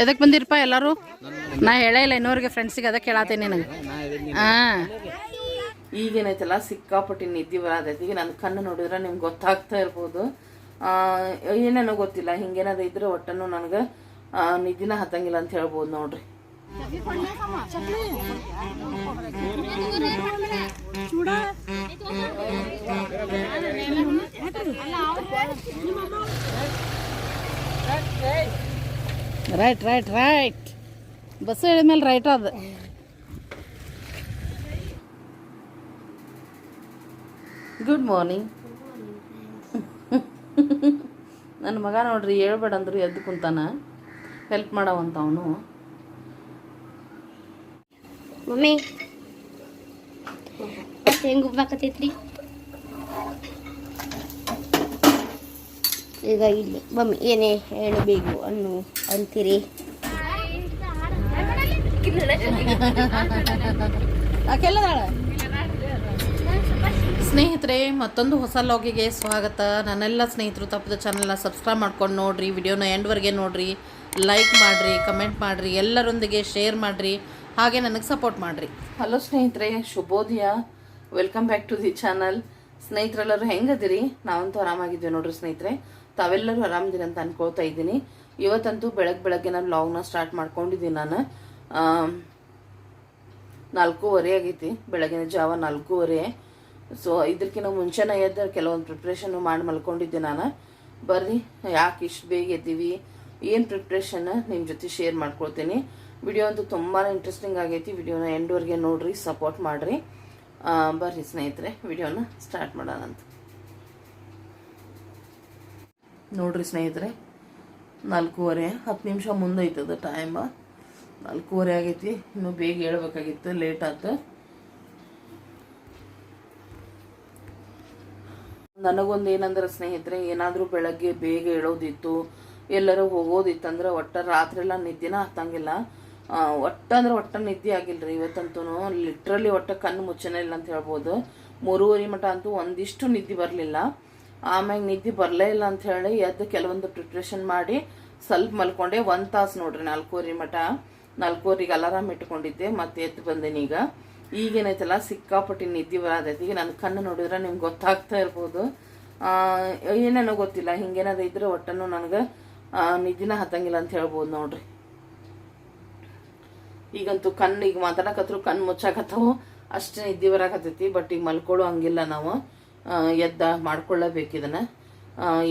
ಎದಕ್ಕೆ ಬಂದಿರಪ್ಪ ಎಲ್ಲರೂ? ನಾ ಹೇಳೇ ಇಲ್ಲ ಇನ್ನೋರಿಗೆ ಫ್ರೆಂಡ್ಸಿಗೆ ಅದಕ್ಕೆ ಹೇಳತ್ತೀನಿ ನನಗೆ. ಹಾಂ. ಈಗೇನೈತಲ್ಲ ಸಿಕ್ಕಾಪಟ್ಟಿ ನಿದ್ದೆ ಬರತೈತಿ ಈಗ ನನ್ನ ಕಣ್ಣು ನೋಡಿದ್ರೆ ನಿಮ್ಗೆ ಗೊತ್ತಾಗ್ತಾ ಇರ್ಬೋದು. ಆ, ಏನೇನೋ ಗೊತ್ತಿಲ್ಲ ಹಿಂಗೇನಾದ್ರು ಇದ್ರೆ ಒಟ್ಟನ್ನು ನನಗೆ ನಿದ್ದಿನ ಹತ್ತಂಗಿಲ್ಲ ಅಂತ ಹೇಳ್ಬೋದು ನೋಡ್ರಿ. ರೈಟ್ ರೈಟ್ ರೈಟ್ ಬಸ್ ಹೇಳಿದ್ಮೇಲೆ ರೈಟ್ ಅದು. ಗುಡ್ ಮಾರ್ನಿಂಗ್ ನನ್ನ ಮಗ ನೋಡ್ರಿ, ಹೇಳ್ಬೇಡ ಅಂದ್ರೆ ಎದ್ದು ಕುಂತಾನ. ಹೆಲ್ಪ್ ಮಾಡವಂತ ಅವನು. ಮಮ್ಮಿ ಹೆಂಗೆ ಹೆಂಗ್ ಉಬ್ಬಾಕತೈತ್ರಿ ಈಗ ಇಲ್ಲಿ ಮಮ್ಮಿ ಏನೇ ಹೇಳಬೇಕು ಅನ್ನು ಅಂತೀರಿ? ಸ್ನೇಹಿತರೆ ಮತ್ತೊಂದು ಹೊಸ ಲಾಗಿಗೆ ಸ್ವಾಗತ. ನನ್ನೆಲ್ಲ ಸ್ನೇಹಿತರು ತಪ್ಪದ ಚಾನಲ್ನ ಸಬ್ಸ್ಕ್ರೈಬ್ ಮಾಡ್ಕೊಂಡು ನೋಡ್ರಿ ವಿಡಿಯೋನ ಎಂಡ್ವರೆಗೆ ನೋಡ್ರಿ. ಲೈಕ್ ಮಾಡಿರಿ ಕಮೆಂಟ್ ಮಾಡಿರಿ ಎಲ್ಲರೊಂದಿಗೆ ಶೇರ್ ಮಾಡಿರಿ ಹಾಗೆ ನನಗೆ ಸಪೋರ್ಟ್ ಮಾಡಿರಿ. ಹಲೋ ಸ್ನೇಹಿತರೆ ಶುಭೋದಯ. Welcome back to the channel ಸ್ನೇಹಿತರೆಲ್ಲರೂ ಹೆಂಗದಿರಿ? ನಾವಂತೂ ಆರಾಮಾಗಿದ್ದೀವಿ ನೋಡ್ರಿ ಸ್ನೇಹಿತರೆ. ತಾವೆಲ್ಲರೂ ಆರಾಮದಿನ ಅಂತ ಅನ್ಕೋತಾ ಇದ್ದೀನಿ. ಇವತ್ತಂತೂ ಬೆಳಗ್ಗೆ ಬೆಳಗ್ಗೆ ನಾನು ಲಾಗ್ನ ಸ್ಟಾರ್ಟ್ ಮಾಡ್ಕೊಂಡಿದ್ದೀನಿ ನಾನು. ನಾಲ್ಕೂವರೆ ಆಗೈತಿ. ಬೆಳಗಿನ ಜಾವ ನಾಲ್ಕೂವರೆ. ಸೊ ಇದಕ್ಕಿಂತ ಮುಂಚೆನೇ ಎದ್ದು ಕೆಲವೊಂದು ಪ್ರಿಪ್ರೇಷನ್ ಮಾಡಿ ಮಲ್ಕೊಂಡಿದ್ದೆ ನಾನು. ಬರ್ರಿ, ಯಾಕೆ ಇಷ್ಟು ಬೇಗ ಎದ್ದೀವಿ? ಏನು ಪ್ರಿಪ್ರೇಷನ್ ನಿಮ್ಮ ಜೊತೆ ಶೇರ್ ಮಾಡ್ಕೊಳ್ತೀನಿ. ವಿಡಿಯೋ ಅಂತೂ ತುಂಬಾ ಇಂಟ್ರೆಸ್ಟಿಂಗ್ ಆಗೈತಿ. ವಿಡಿಯೋನ ಎಂಡ್ವರೆಗೆ ನೋಡ್ರಿ ಸಪೋರ್ಟ್ ಮಾಡಿರಿ. ಬರ್ರಿ ಸ್ನೇಹಿತರೆ ವಿಡಿಯೋನ ಸ್ಟಾರ್ಟ್ ಮಾಡೋಣ ಅಂತ ನೋಡ್ರಿ ಸ್ನೇಹಿತರೆ, ನಾಲ್ಕೂವರೆ, ಹತ್ತು ನಿಮಿಷ ಮುಂದೆ ಐತದ ಟೈಮ ನಾಲ್ಕೂವರೆ ಆಗೈತಿ, ಇನ್ನು ಬೇಗ ಹೇಳ್ಬೇಕಾಗಿತ್ತು ಲೇಟ್ ಆಯ್ತು ನನಗೊಂದು ಏನಂದ್ರೆ ಸ್ನೇಹಿತರೆ, ಏನಾದರೂ ಬೆಳಗ್ಗೆ ಬೇಗ ಹೇಳೋದಿತ್ತು, ಎಲ್ಲರೂ ಹೋಗೋದಿತ್ತಂದ್ರೆ ಒಟ್ಟ ರಾತ್ರೆಲ್ಲ ನಿದ್ದೆನ ಹತ್ತಂಗಿಲ್ಲ ಒಟ್ಟ ಅಂದ್ರೆ ಒಟ್ಟ ನಿದ್ದೆ ಆಗಿಲ್ರಿ ಇವತ್ತಂತೂ ಲಿಟ್ರಲಿ ಒಟ್ಟ ಕಣ್ಣು ಮುಚ್ಚನೇ ಇಲ್ಲ ಅಂತ ಹೇಳ್ಬೋದು. ಮೂರುವರೆ ಮಟ ಅಂತೂ ಒಂದಿಷ್ಟು ನಿದ್ದೆ ಬರಲಿಲ್ಲ. ಆಮ್ಯಾಗ ನಿದ್ದೆ ಬರಲೇ ಇಲ್ಲ ಅಂತ ಹೇಳಿ ಎದ್ದು ಕೆಲವೊಂದು ಪ್ರಿಪ್ರೇಷನ್ ಮಾಡಿ ಸ್ವಲ್ಪ ಮಲ್ಕೊಂಡೆ. ಒಂದು ತಾಸು ನೋಡ್ರಿ ನಾಲ್ಕೂವರೆ ಮಠ. ನಾಲ್ಕೂವರೆಗೆ ಅಲಾರಾಮ್ ಇಟ್ಕೊಂಡಿದ್ದೆ, ಮತ್ತೆ ಎದ್ದು ಬಂದೇನಿ ಈಗ. ಈಗೇನೈತಲ್ಲ, ಸಿಕ್ಕಾಪಟ್ಟಿ ನಿದ್ದೆ ಬರತೈತಿ. ಈಗ ನನ್ನ ಕಣ್ಣು ನೋಡಿದ್ರೆ ನಿಮ್ಗೆ ಗೊತ್ತಾಗ್ತಾ ಇರ್ಬೋದು. ಏನೇನೋ ಗೊತ್ತಿಲ್ಲ. ಹಿಂಗೇನಾದ್ರು ಇದ್ರೆ ಒಟ್ಟನ್ನು ನನಗೆ ನಿದ್ದಿನ ಹತ್ತಂಗಿಲ್ಲ ಅಂತ ಹೇಳ್ಬೋದು ನೋಡ್ರಿ. ಈಗಂತೂ ಕಣ್ಣು, ಈಗ ಮಾತಾಡಕತ್ರು ಕಣ್ಣು ಮುಚ್ಚಾಕತ್ತವು. ಅಷ್ಟು ನಿದ್ದೆ ಬರಾಕತ್ತೈತಿ, ಬಟ್ ಈಗ ಮಲ್ಕೊಳ್ಳೋ ಹಂಗಿಲ್ಲ ನಾವು. ಎದ್ದ ಮಾಡ್ಕೊಳ್ಳೇಬೇಕು ಇದನ್ನ.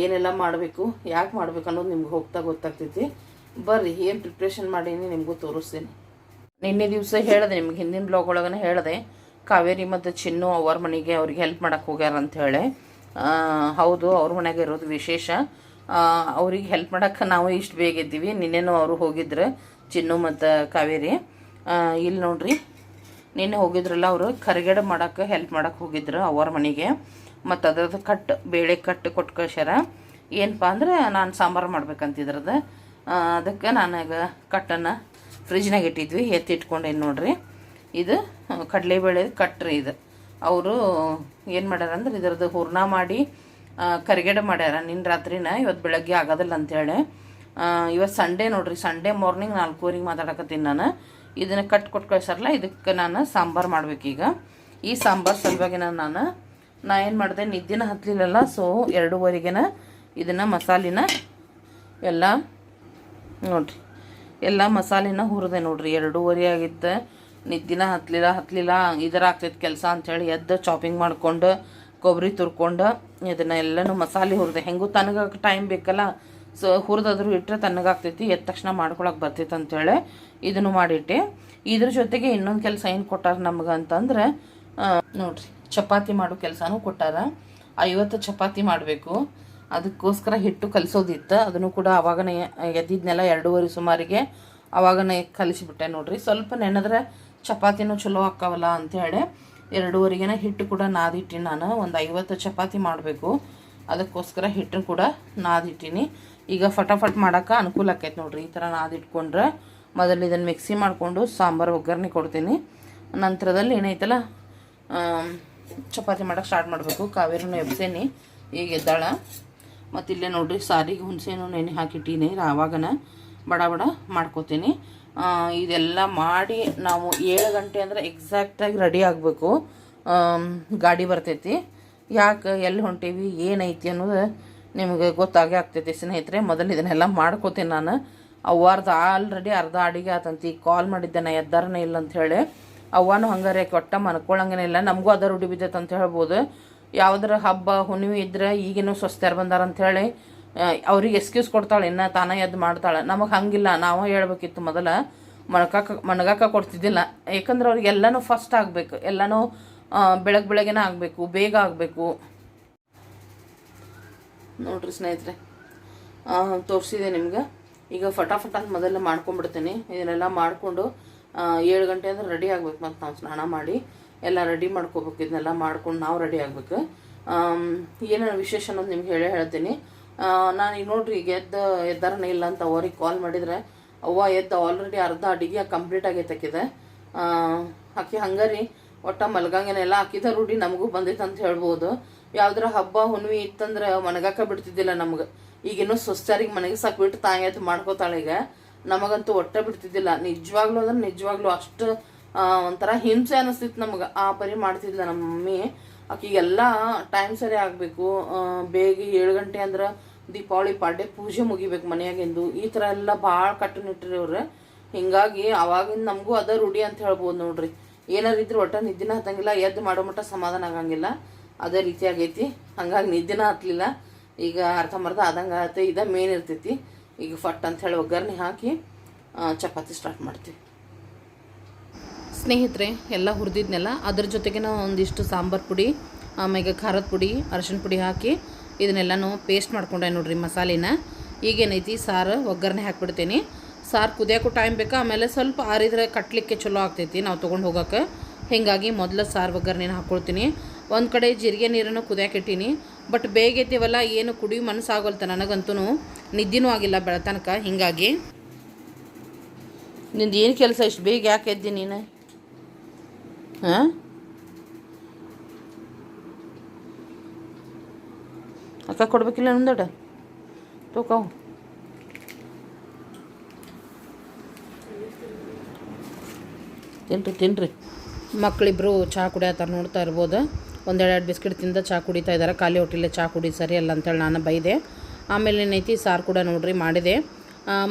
ಏನೆಲ್ಲ ಮಾಡಬೇಕು, ಯಾಕೆ ಮಾಡಬೇಕು ಅನ್ನೋದು ನಿಮ್ಗೆ ಹೋಗ್ತಾ ಗೊತ್ತಾಗ್ತೈತಿ. ಬರ್ರಿ, ಏನು ಪ್ರಿಪ್ರೇಷನ್ ಮಾಡೀನಿ ನಿಮಗೂ ತೋರಿಸ್ತೀನಿ. ನಿನ್ನೆ ದಿವಸ ಹೇಳಿದೆ ನಿಮ್ಗೆ, ಹಿಂದಿನ ಬ್ಲಾಗ್ ಒಳಗನೆ ಹೇಳಿದೆ. ಕಾವೇರಿ ಮತ್ತು ಚಿನ್ನು ಅವ್ರ ಮನೆಗೆ ಅವ್ರಿಗೆ ಹೆಲ್ಪ್ ಮಾಡೋಕೆ ಹೋಗ್ಯಾರ ಅಂತ ಹೇಳಿ. ಹೌದು, ಅವ್ರ ಮನೆಗೆ ಇರೋದು ವಿಶೇಷ. ಅವ್ರಿಗೆ ಹೆಲ್ಪ್ ಮಾಡಕ್ಕೆ ನಾವು ಇಷ್ಟು ಬೇಗ ಇದ್ದೀವಿ ನಿನ್ನೆನೂ ಅವರು ಹೋಗಿದ್ರು, ಚಿನ್ನು ಮತ್ತು ಕಾವೇರಿ. ಇಲ್ಲಿ ನೋಡ್ರಿ. ನಿನ್ನೆ ಹೋಗಿದ್ರಲ್ಲ ಅವರು ಕರಿಗಡೆ ಮಾಡೋಕ್ಕೆ ಹೆಲ್ಪ್ ಮಾಡೋಕ್ಕೆ ಹೋಗಿದ್ರು ಅವ್ರ ಮನೆಗೆ. ಮತ್ತು ಅದ್ರದ್ದು ಕಟ್, ಬೇಳೆ ಕಟ್ಟು ಕೊಟ್ಟು ಕಳ್ಸ್ಯಾರ ಏನಪ್ಪ ಅಂದ್ರೆ ನಾನು ಸಾಂಬಾರು ಮಾಡ್ಬೇಕಂತಿದ್ರದ್ದು ಅದಕ್ಕೆ ನಾನಾಗ ಕಟ್ಟನ್ನು ಫ್ರಿಜ್ನಾಗ ಇಟ್ಟಿದ್ವಿ ಎತ್ತಿ ಇಟ್ಕೊಂಡೇನು ನೋಡ್ರಿ. ಇದು, ಕಡಲೆಬೇಳೆ ಕಟ್ರಿ ಇದು. ಅವರು ಏನು ಮಾಡ್ಯಾರ ಅಂದ್ರೆ ಇದ್ರದ್ದು ಹೂರ್ಣ ಮಾಡಿ ಕರಿಗಡೆ ಮಾಡ್ಯಾರ. ನಿನ್ನ ರಾತ್ರಿನ ಇವತ್ತು ಬೆಳಗ್ಗೆ ಆಗೋದಿಲ್ಲ ಅಂತೇಳಿ. ಇವತ್ತು ಸಂಡೇ ನೋಡ್ರಿ, ಸಂಡೇ ಮಾರ್ನಿಂಗ್ ನಾಲ್ಕೂವರೆಗೆ ಮಾತಾಡಕತ್ತೀನಿ ನಾನು. ಇದನ್ನು ಕಟ್ ಕೊಟ್ಟು ಕಳ್ಸಾರಲ್ಲ ಇದಕ್ಕೆ ನಾನು ಸಾಂಬಾರು ಮಾಡ್ಬೇಕೀಗ ಈ ಸಾಂಬಾರು ಸಲುವಾಗಿ ನಾನು, ನಾ ಏನು ಮಾಡಿದೆ? ನಿದ್ದಿನ ಹತ್ತಲಿಲ್ಲಲ್ಲ ಸೊ ಎರಡೂವರೆಗೆನ ಇದನ್ನು ಮಸಾಲಿನ ಎಲ್ಲ ನೋಡ್ರಿ. ಎಲ್ಲ ಮಸಾಲಿನ ಹುರಿದೆ ನೋಡ್ರಿ. ಎರಡೂವರೆ ಆಗಿತ್ತು, ನಿದ್ದಿನ ಹತ್ತಲಿಲ್ಲ ಹತ್ತಲಿಲ್ಲ ಇದರ ಆಗ್ತೈತೆ ಕೆಲಸ ಅಂಥೇಳಿ ಎದ್ದು ಚಾಪಿಂಗ್ ಮಾಡ್ಕೊಂಡು ಕೊಬ್ಬರಿ ತುರ್ಕೊಂಡು, ಇದನ್ನು ಎಲ್ಲನೂ ಮಸಾಲೆ ಹುರಿದೆ. ಹೆಂಗೂ ತನಗಕ್ಕೆ ಟೈಮ್ ಬೇಕಲ್ಲ ಸೊ ಹುರಿದಾದ್ರೂ ಇಟ್ಟರೆ ತಣ್ಣಗಾಗ್ತೈತಿ ಎದ್ದ ತಕ್ಷಣ ಮಾಡ್ಕೊಳಕ್ಕೆ ಬರ್ತೈತೆ ಅಂತೇಳಿ. ಇದನ್ನು ಮಾಡಿಟ್ಟೆ. ಇದ್ರ ಜೊತೆಗೆ ಇನ್ನೊಂದು ಕೆಲಸ ಏನು ಕೊಟ್ಟಾರ ನಮ್ಗೆ ಅಂತಂದ್ರೆ ನೋಡ್ರಿ, ಚಪಾತಿ ಮಾಡೋ ಕೆಲಸನೂ ಕೊಟ್ಟಾರ. ಐವತ್ತು ಚಪಾತಿ ಮಾಡಬೇಕು. ಅದಕ್ಕೋಸ್ಕರ ಹಿಟ್ಟು ಕಲಿಸೋದಿತ್ತು. ಅದನ್ನು ಕೂಡ ಅವಾಗನೇ ಎದ್ದಿದ್ನೆಲ್ಲ ಎರಡೂವರೆ ಸುಮಾರಿಗೆ ಅವಾಗನೇ ಕಲಿಸಿಬಿಟ್ಟೆ ನೋಡ್ರಿ. ಸ್ವಲ್ಪ ನೆನೆದ್ರೆ ಚಪಾತಿನೂ ಚಲೋ ಆಕ್ಕಾವಲ್ಲ ಅಂಥೇಳಿ ಎರಡೂವರೆಗೆನ ಹಿಟ್ಟು ಕೂಡ ನಾದಿಟ್ಟಿನಿ ನಾನು. ಒಂದು ಐವತ್ತು ಚಪಾತಿ ಮಾಡಬೇಕು. ಅದಕ್ಕೋಸ್ಕರ ಹಿಟ್ಟನ್ನು ಕೂಡ ನಾದಿಟ್ಟಿನಿ. ಈಗ ಫಟಾಫಟ್ ಮಾಡೋಕೆ ಅನುಕೂಲ ಆಕೈತೆ ನೋಡ್ರಿ. ಈ ಥರ ನಾದಿಟ್ಕೊಂಡ್ರೆ ಮೊದಲು ಇದನ್ನು ಮಿಕ್ಸಿ ಮಾಡಿಕೊಂಡು ಸಾಂಬಾರು ಒಗ್ಗರಣೆ ಕೊಡ್ತೀನಿ. ನಂತರದಲ್ಲಿ ಏನೈತಲ್ಲ ಚಪಾತಿ ಮಾಡೋಕೆ ಸ್ಟಾರ್ಟ್ ಮಾಡಬೇಕು. ಕಾವೇರಿನೂ ಎಬ್ಸೇನಿ, ಈಗ ಎದ್ದಾಳ. ಮತ್ತು ಇಲ್ಲೇ ನೋಡ್ರಿ, ಸಾರಿಗೆ ಹುಣಸೆನೂ ನೆನೆ ಹಾಕಿಟ್ಟೀನಿ ಆವಾಗನ ಬಡ ಬಡ ಮಾಡ್ಕೋತೀನಿ. ಇದೆಲ್ಲ ಮಾಡಿ ನಾವು ಏಳು ಗಂಟೆ ಅಂದರೆ ಎಕ್ಸಾಕ್ಟಾಗಿ ರೆಡಿ ಆಗಬೇಕು. ಗಾಡಿ ಬರ್ತೈತಿ. ಯಾಕೆ ಎಲ್ಲಿ ಹೊಂಟೀವಿ, ಏನೈತಿ ಅನ್ನೋದು ನಿಮಗೆ ಗೊತ್ತಾಗೇ ಆಗ್ತೈತಿ ಸ್ನೇಹಿತರೆ. ಮೊದಲು ಇದನ್ನೆಲ್ಲ ಮಾಡ್ಕೋತೀನಿ ನಾನು. ಅವ್ವಾರ್ದು ಆಲ್ರೆಡಿ ಅರ್ಧ ಅಡಿಗೆ ಆತಂತಿ. ಕಾಲ್ ಮಾಡಿದ್ದೆ, ನಾ ಎದ್ದಾರನೇ ಇಲ್ಲ ಅಂತ ಹೇಳಿ. ಅವ್ವನೂ ಹಂಗಾರೆ, ಕೊಟ್ಟ ಮನ್ಕೊಳಂಗನೇ ಇಲ್ಲ. ನಮಗೂ ಅದ ರೂಢಿ ಬಿದ್ದೈತೆ ಅಂತ ಹೇಳ್ಬೋದು. ಯಾವ್ದಾರ ಹಬ್ಬ, ಹುಣ್ಣಿಮೆ ಇದ್ರೆ ಈಗೇನು ಸ್ವಸ್ಥರು ಬಂದಾರ ಅಂಥೇಳಿ ಅವ್ರಿಗೆ ಎಕ್ಸ್ಕ್ಯೂಸ್ ಕೊಡ್ತಾಳೆ. ಇನ್ನು ತಾನೇ ಎದ್ದು ಮಾಡ್ತಾಳೆ. ನಮಗೆ ಹಂಗಿಲ್ಲ. ನಾವು ಹೇಳ್ಬೇಕಿತ್ತು ಮೊದಲ. ಮಣಕಾಕ, ಮಣಗಾಕ ಕೊಡ್ತಿದ್ದಿಲ್ಲ. ಯಾಕಂದ್ರೆ ಅವ್ರಿಗೆ ಎಲ್ಲನೂ ಫಸ್ಟ್ ಆಗಬೇಕು. ಎಲ್ಲನೂ ಬೆಳಗ್ಗೆ ಬೆಳಗ್ಗೆನೇ ಆಗಬೇಕು. ಬೇಗ ಆಗಬೇಕು. ನೋಡ್ರಿ ಸ್ನೇಹಿತರೆ. ತೋರಿಸಿದೆ ನಿಮ್ಗೆ. ಈಗ ಫಟಾಫಟ ಅಂತ ಮೊದಲು ಮಾಡ್ಕೊಂಡ್ಬಿಡ್ತೀನಿ. ಇದನ್ನೆಲ್ಲ ಮಾಡಿಕೊಂಡು ಏಳು ಗಂಟೆ ಅಂದ್ರೆ ರೆಡಿ ಆಗ್ಬೇಕು ಮತ್ತು ನಾವು ಸ್ನಾನ ಮಾಡಿ, ಎಲ್ಲ ರೆಡಿ ಮಾಡ್ಕೋಬೇಕು. ಇದನ್ನೆಲ್ಲ ಮಾಡ್ಕೊಂಡು ನಾವು ರೆಡಿ ಆಗ್ಬೇಕು. ಏನೇನು ವಿಶೇಷ ಅನ್ನೋದು ನಿಮ್ಗೆ ಹೇಳೇ ಹೇಳ್ತೀನಿ. ನಾನು ಈಗ ನೋಡ್ರಿ, ಈಗ ಎದ್ದ, ಎದ್ದಾರನೇ ಇಲ್ಲ ಅಂತ ಅವ್ರಿಗೆ ಕಾಲ್ ಮಾಡಿದ್ರೆ, ಅವ್ವ ಎದ್ದು ಆಲ್ರೆಡಿ ಅರ್ಧ ಅಡಿಗೆ ಕಂಪ್ಲೀಟ್ ಆಗೈತೆ ಆಕೆ ಹಂಗಾರಿ, ಒಟ್ಟ ಮಲ್ಗಂಗೆನೆಲ್ಲ ಹಾಕಿದ ರೂಢಿ ನಮಗೂ ಬಂದೈತೆ ಅಂತ ಹೇಳ್ಬೋದು. ಯಾವ್ದಾರ ಹಬ್ಬ ಹುಣ್ವಿ ಇತ್ತಂದ್ರೆ ಮನಗಾಕ ಬಿಡ್ತಿದ್ದಿಲ್ಲ ನಮ್ಗೆ. ಈಗಿನ್ನೂ ಸುಸ್ತಾರಿಗೆ ಮನೆಗೆ ಸಾಕು ಬಿಟ್ಟು ತಾಯತ್ ಮಾಡ್ಕೋತಾಳೆ ಈಗ. ನಮಗಂತೂ ಹೊಟ್ಟೆ ಬಿಡ್ತಿದ್ದಿಲ್ಲ. ನಿಜವಾಗ್ಲೂ ಅಂದ್ರೆ ನಿಜವಾಗ್ಲೂ ಅಷ್ಟು ಒಂಥರ ಹಿಂಸೆ ಅನಿಸ್ತಿತ್ತು ನಮ್ಗೆ. ಆ ಪರಿ ಮಾಡ್ತಿದ್ಲ ನಮ್ಮ ಮಮ್ಮಿ. ಆಕಿಗೆಲ್ಲ ಟೈಮ್ ಸರಿ ಆಗಬೇಕು. ಬೇಗ ಏಳು ಗಂಟೆ ಅಂದ್ರೆ ದೀಪಾವಳಿ ಪಾಡ್ಯ ಪೂಜೆ ಮುಗಿಬೇಕು ಮನೆಯಾಗಿಂದು. ಈ ಥರ ಎಲ್ಲ ಭಾಳ ಕಟ್ಟುನಿಟ್ರಿ ಅವ್ರು. ಹಿಂಗಾಗಿ ಅವಾಗಿಂದ ನಮಗೂ ಅದ ರೂಢಿ ಅಂತ ಹೇಳ್ಬೋದು ನೋಡ್ರಿ. ಏನಾರು ಇದ್ರೆ ಒಟ್ಟ ನಿದ್ದಿನ ಹತ್ತಂಗಿಲ್ಲ, ಎದ್ದು ಮಾಡೋ ಮಟ್ಟ ಸಮಾಧಾನ ಆಗಂಗಿಲ್ಲ. ಅದೇ ರೀತಿ ಆಗೈತಿ. ಹಂಗಾಗಿ ನಿದ್ದಿನ ಹತ್ತಲಿಲ್ಲ ಈಗ ಅರ್ಧಂಬರ್ಧ ಆದಂಗೆ ಆಗುತ್ತೆ ಇದ ಮೇನ್ ಇರ್ತೈತಿ. ಈಗ ಫಟ್ ಅಂತ ಹೇಳಿ ಒಗ್ಗರಣೆ ಹಾಕಿ ಚಪಾತಿ ಸ್ಟಾರ್ಟ್ ಮಾಡ್ತೀವಿ. ಸ್ನೇಹಿತರೆ, ಎಲ್ಲ ಹುರಿದಿದ್ನೆಲ್ಲ, ಅದ್ರ ಜೊತೆಗೆ ನಾವು ಒಂದಿಷ್ಟು ಸಾಂಬಾರು ಪುಡಿ ಆಮೇಲೆ ಖಾರದ ಪುಡಿ, ಅರಶಿನ ಪುಡಿ ಹಾಕಿ ಇದನ್ನೆಲ್ಲನೂ ಪೇಸ್ಟ್ ಮಾಡ್ಕೊಂಡೆ ನೋಡ್ರಿ ಮಸಾಲೆನ. ಈಗೇನೈತಿ, ಸಾರು ಒಗ್ಗರಣೆ ಹಾಕ್ಬಿಡ್ತೀನಿ. ಸಾರು ಕುದಿಯೋಕ್ಕೂ ಟೈಮ್ ಬೇಕು? ಆಮೇಲೆ ಸ್ವಲ್ಪ ಆರಿದ್ರೆ ಕಟ್ಟಲಿಕ್ಕೆ ಚಲೋ ಆಗ್ತೈತಿ ನಾವು ತೊಗೊಂಡು ಹೋಗೋಕೆ. ಹೀಗಾಗಿ ಮೊದಲು ಸಾರು ಒಗ್ಗರಣೆನ ಹಾಕ್ಕೊಳ್ತೀನಿ ಒಂದು ಕಡೆ ಜೀರಿಗೆ ನೀರನ್ನು ಕುದಿಯಕ್ಕೆ ಇಟ್ಟೀನಿ. ಬಟ್ ಬೇಗ ಎತ್ತೀವಲ್ಲ ಏನು ಕುಡಿಯೋ ಮನಸ್ಸಾಗೋಲ್ತ ನನಗಂತೂ ನಿದ್ದೆನೂ ಆಗಿಲ್ಲ ಬೆಳತನಕ ಹಿಂಗಾಗಿ. ನಿಂದು ಏನು ಕೆಲಸ ಇಷ್ಟು ಬೇಗ ಯಾಕೆ ಎದ್ದಿ ನೀನು? ಹಾಂ? ಅಕ್ಕ ಕೊಡ್ಬೇಕಿಲ್ಲ ನಂದಡ ತೂಕವು ತಿನ್ರಿ ತಿನ್ರಿ. ಮಕ್ಕಳಿಬ್ರು ಚಹಾ ಕುಡಿಯತ್ತಾರ ನೋಡ್ತಾ ಇರ್ಬೋದು. ಒಂದೆರಡು ಬಿಸ್ಕಿಟ್ ತಿಂದ ಚಹಾ ಕುಡಿತಾ ಇದ್ದಾರೆ. ಖಾಲಿ ಹೊಟ್ಟೆಲೆ ಚಹಾ ಕುಡಿ ಸರಿ ಅಲ್ಲ ಅಂತೇಳಿ ನಾನು ಬೈದೆ. ಆಮೇಲೆ ಏನೈತಿ, ಸಾರು ಕೂಡ ನೋಡ್ರಿ ಮಾಡಿದೆ.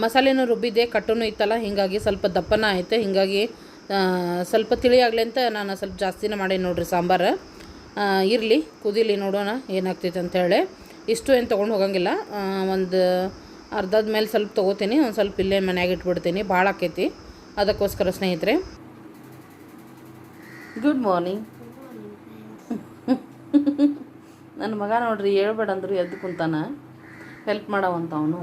ಮಸಾಲೆನೂ ರುಬ್ಬಿದೆ ಕಟ್ಟೂ ಇತ್ತಲ್ಲ, ಹೀಗಾಗಿ ಸ್ವಲ್ಪ ದಪ್ಪನ ಆಯಿತು. ಹೀಗಾಗಿ ಸ್ವಲ್ಪ ತಿಳಿ ಆಗಲಿ ಅಂತ ನಾನು ಸ್ವಲ್ಪ ಜಾಸ್ತಿನೇ ಮಾಡಿ ನೋಡ್ರಿ ಸಾಂಬಾರು. ಇರಲಿ, ಕುದೀಲಿ ನೋಡೋಣ, ಏನಾಗ್ತೈತೆ ಅಂಥೇಳಿ ಇಷ್ಟು ಏನು ತೊಗೊಂಡು ಹೋಗಂಗಿಲ್ಲ. ಒಂದು ಅರ್ಧದ ಮೇಲೆ ಸ್ವಲ್ಪ ತೊಗೋತೀನಿ, ಒಂದು ಸ್ವಲ್ಪ ಇಲ್ಲೇ ಮನ್ಯಾಗ ಇಟ್ಬಿಡ್ತೀನಿ. ಭಾಳ ಆಕೈತಿ. ಅದಕ್ಕೋಸ್ಕರ ಸ್ನೇಹಿತರೆ. ಗುಡ್ ಮಾರ್ನಿಂಗ್ ನನ್ನ ಮಗ ನೋಡ್ರಿ ಹೇಳ್ಬೇಡ ಅಂದ್ರು ಎದ್ದು ಕುಂತಾನ. ಹೆಲ್ಪ್ ಮಾಡವಂತ ಅವನು.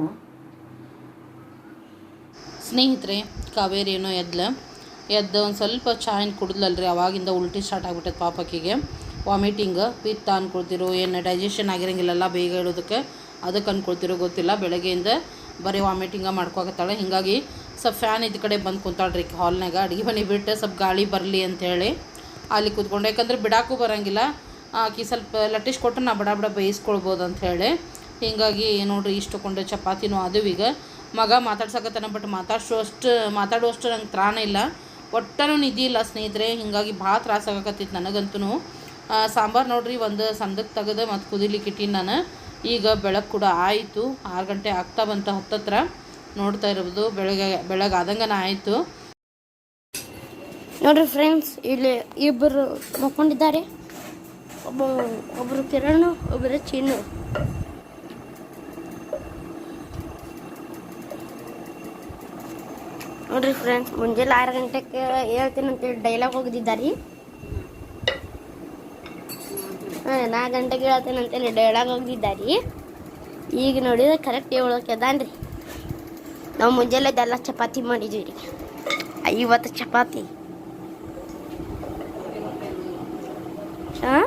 ಸ್ನೇಹಿತರೆ, ಕಾವೇರಿ ಏನೋ ಎದ್ಲ. ಎದ್ದು ಒಂದು ಸ್ವಲ್ಪ ಚಾಯಿನ ಕುಡಿದ್ಲಲ್ರಿ, ಅವಾಗಿಂದ ಉಲ್ಟಿ ಸ್ಟಾರ್ಟ್ ಆಗ್ಬಿಟ್ಟೈತೆ ಪಾಪಕ್ಕಿಗೆ ವಾಮಿಟಿಂಗ್ ಪಿತ್ತ ಅಂದ್ಕೊಳ್ತಿರೋ ಏನು ಡೈಜೆಷನ್ ಆಗಿರಂಗಿಲ್ಲಲ್ಲ ಬೇಗ ಇಡೋದಕ್ಕೆ ಅದಕ್ಕೆ ಅನ್ಕೊಳ್ತಿರೋ ಗೊತ್ತಿಲ್ಲ, ಬೆಳಗ್ಗೆಯಿಂದ ಬರೀ ವಾಮಿಟಿಂಗ ಮಾಡ್ಕೋಕತ್ತಾಳೆ. ಹೀಗಾಗಿ ಸ್ವಲ್ಪ ಫ್ಯಾನ್ ಇದ್ದ ಕಡೆ ಬಂದು ಕುಂತಾಳ್ರಿ ಹಾಲ್ನಾಗ ಅಡುಗೆ ಮನೆ ಬಿಟ್ಟು ಸ್ವಲ್ಪ ಗಾಳಿ ಬರಲಿ ಅಂತೇಳಿ ಅಲ್ಲಿ ಕೂತ್ಕೊಂಡು. ಯಾಕಂದ್ರೆ ಬಿಡಾಕು ಬರಂಗಿಲ್ಲ. ಆಕಿ ಸ್ವಲ್ಪ ಲಟ್ಟಿಸ್ ಕೊಟ್ಟು ನಾ ಬಡ ಬಡ ಬೇಯಿಸ್ಕೊಳ್ಬೋದು ಅಂತ ಹೇಳಿ. ಹೀಗಾಗಿ ನೋಡ್ರಿ ಇಷ್ಟು ಕೊಂಡು ಚಪಾತಿನೂ ಅದು ಈಗ. ಮಗ ಮಾತಾಡ್ಸಕತ್ತಾನ ಬಟ್ ಮಾತಾಡ್ಸೋ ಅಷ್ಟು ಮಾತಾಡುವಷ್ಟು ನಂಗೆ ತ್ರಾಣ ಇಲ್ಲ. ಒಟ್ಟನೂ ನಿಧಿ ಇಲ್ಲ ಸ್ನೇಹಿತರೆ, ಹೀಗಾಗಿ ಭಾಳ ತ್ರಾಸ ಆಗಕತ್ತಿತ್ತು ನನಗಂತೂ ಸಾಂಬಾರು ನೋಡ್ರಿ ಒಂದು ಸಂದಕ್ಕೆ ತೆಗೆದು ಮತ್ತು ಕುದಿಲಿಕ್ಕೆ ಇಟ್ಟೀನಿ ನಾನು. ಈಗ ಬೆಳಗ್ಗೆ ಕೂಡ ಆಯಿತು, ಆರು ಗಂಟೆ ಆಗ್ತಾ ಬಂತು ಹತ್ತತ್ರ. ನೋಡ್ತಾ ಇರೋದು ಬೆಳಗ್ಗೆ ಬೆಳಗ್ಗೆ ಆದಂಗನ ಆಯಿತು. ನೋಡ್ರಿ ಫ್ರೆಂಡ್ಸ್ ಇಲ್ಲಿ ಇಬ್ಬರು ಮಕ್ಕೊಂಡಿದ್ದಾರೆ. ಒಬ್ಬ ಒಬ್ಬರು ಕಿರಣ್ ಒಬ್ಬರು ಚಿನ್ನು. ನೋಡ್ರಿ ಫ್ರೆಂಡ್ಸ್ ಮುಂಜಾನೆ ಆರು ಗಂಟೆಗೆ ಹೇಳ್ತೀನಿ ಅಂತೇಳಿ ಡೈಲಾಗ್ ಹೋಗಿದ್ದಾರೆ ಹಾಂ, ನಾಲ್ಕು ಗಂಟೆಗೆ ಹೇಳ್ತೀನಿ ಅಂತೇಳಿ ಡೈಲಾಗ್ ಹೋಗಿದ್ದಾರೆ ಈಗ ನೋಡಿದ್ರೆ ಕರೆಕ್ಟ್ ಹೇಳೋಕೆದಾನ್ರಿ ನಾವು ನಾವು ಮುಂಜಾನೆದೆಲ್ಲ ಚಪಾತಿ ಮಾಡಿದ್ವಿ ರೀ. ಐವತ್ತು ಚಪಾತಿ. ಹಾಂ?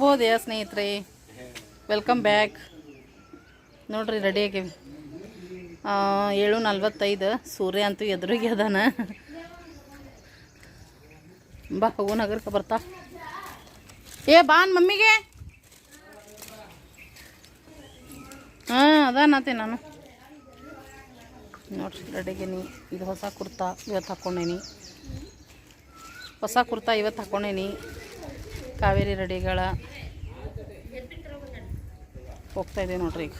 ಶುಭೋದಯ ಸ್ನೇಹಿತರೆ. ವೆಲ್ಕಮ್ ಬ್ಯಾಕ್ ನೋಡ್ರಿ ರೆಡಿ ಆಗೇವಿ. ಆ, ಏಳು ನಲ್ವತ್ತೈದು. ಸೂರ್ಯ ಅಂತೂ ಎದುರಿಗೆ ಅದಾನ. ಬಾ ಹೋಗು ನಗರಕ್ಕೆ ಬರ್ತಾ. ಏ ಬಾನ್ ಮಮ್ಮಿಗೆ. ಹಾಂ ಅದಾನತೆ ನಾನು. ನೋಡ್ರಿ ರೆಡಿಗೇನಿ ಇದು ಹೊಸ ಕುರ್ತಾ ಇವತ್ತು ಹಾಕ್ಕೊಂಡೇನಿ ಹೊಸ ಕುರ್ತಾ ಇವತ್ತು ಹಾಕ್ಕೊಂಡೇನಿ ಕಾವೇರಿ ರೆಡಿಗಳ ಹೋಗ್ತಾ ಇದೆ ನೋಡ್ರಿ ಈಗ.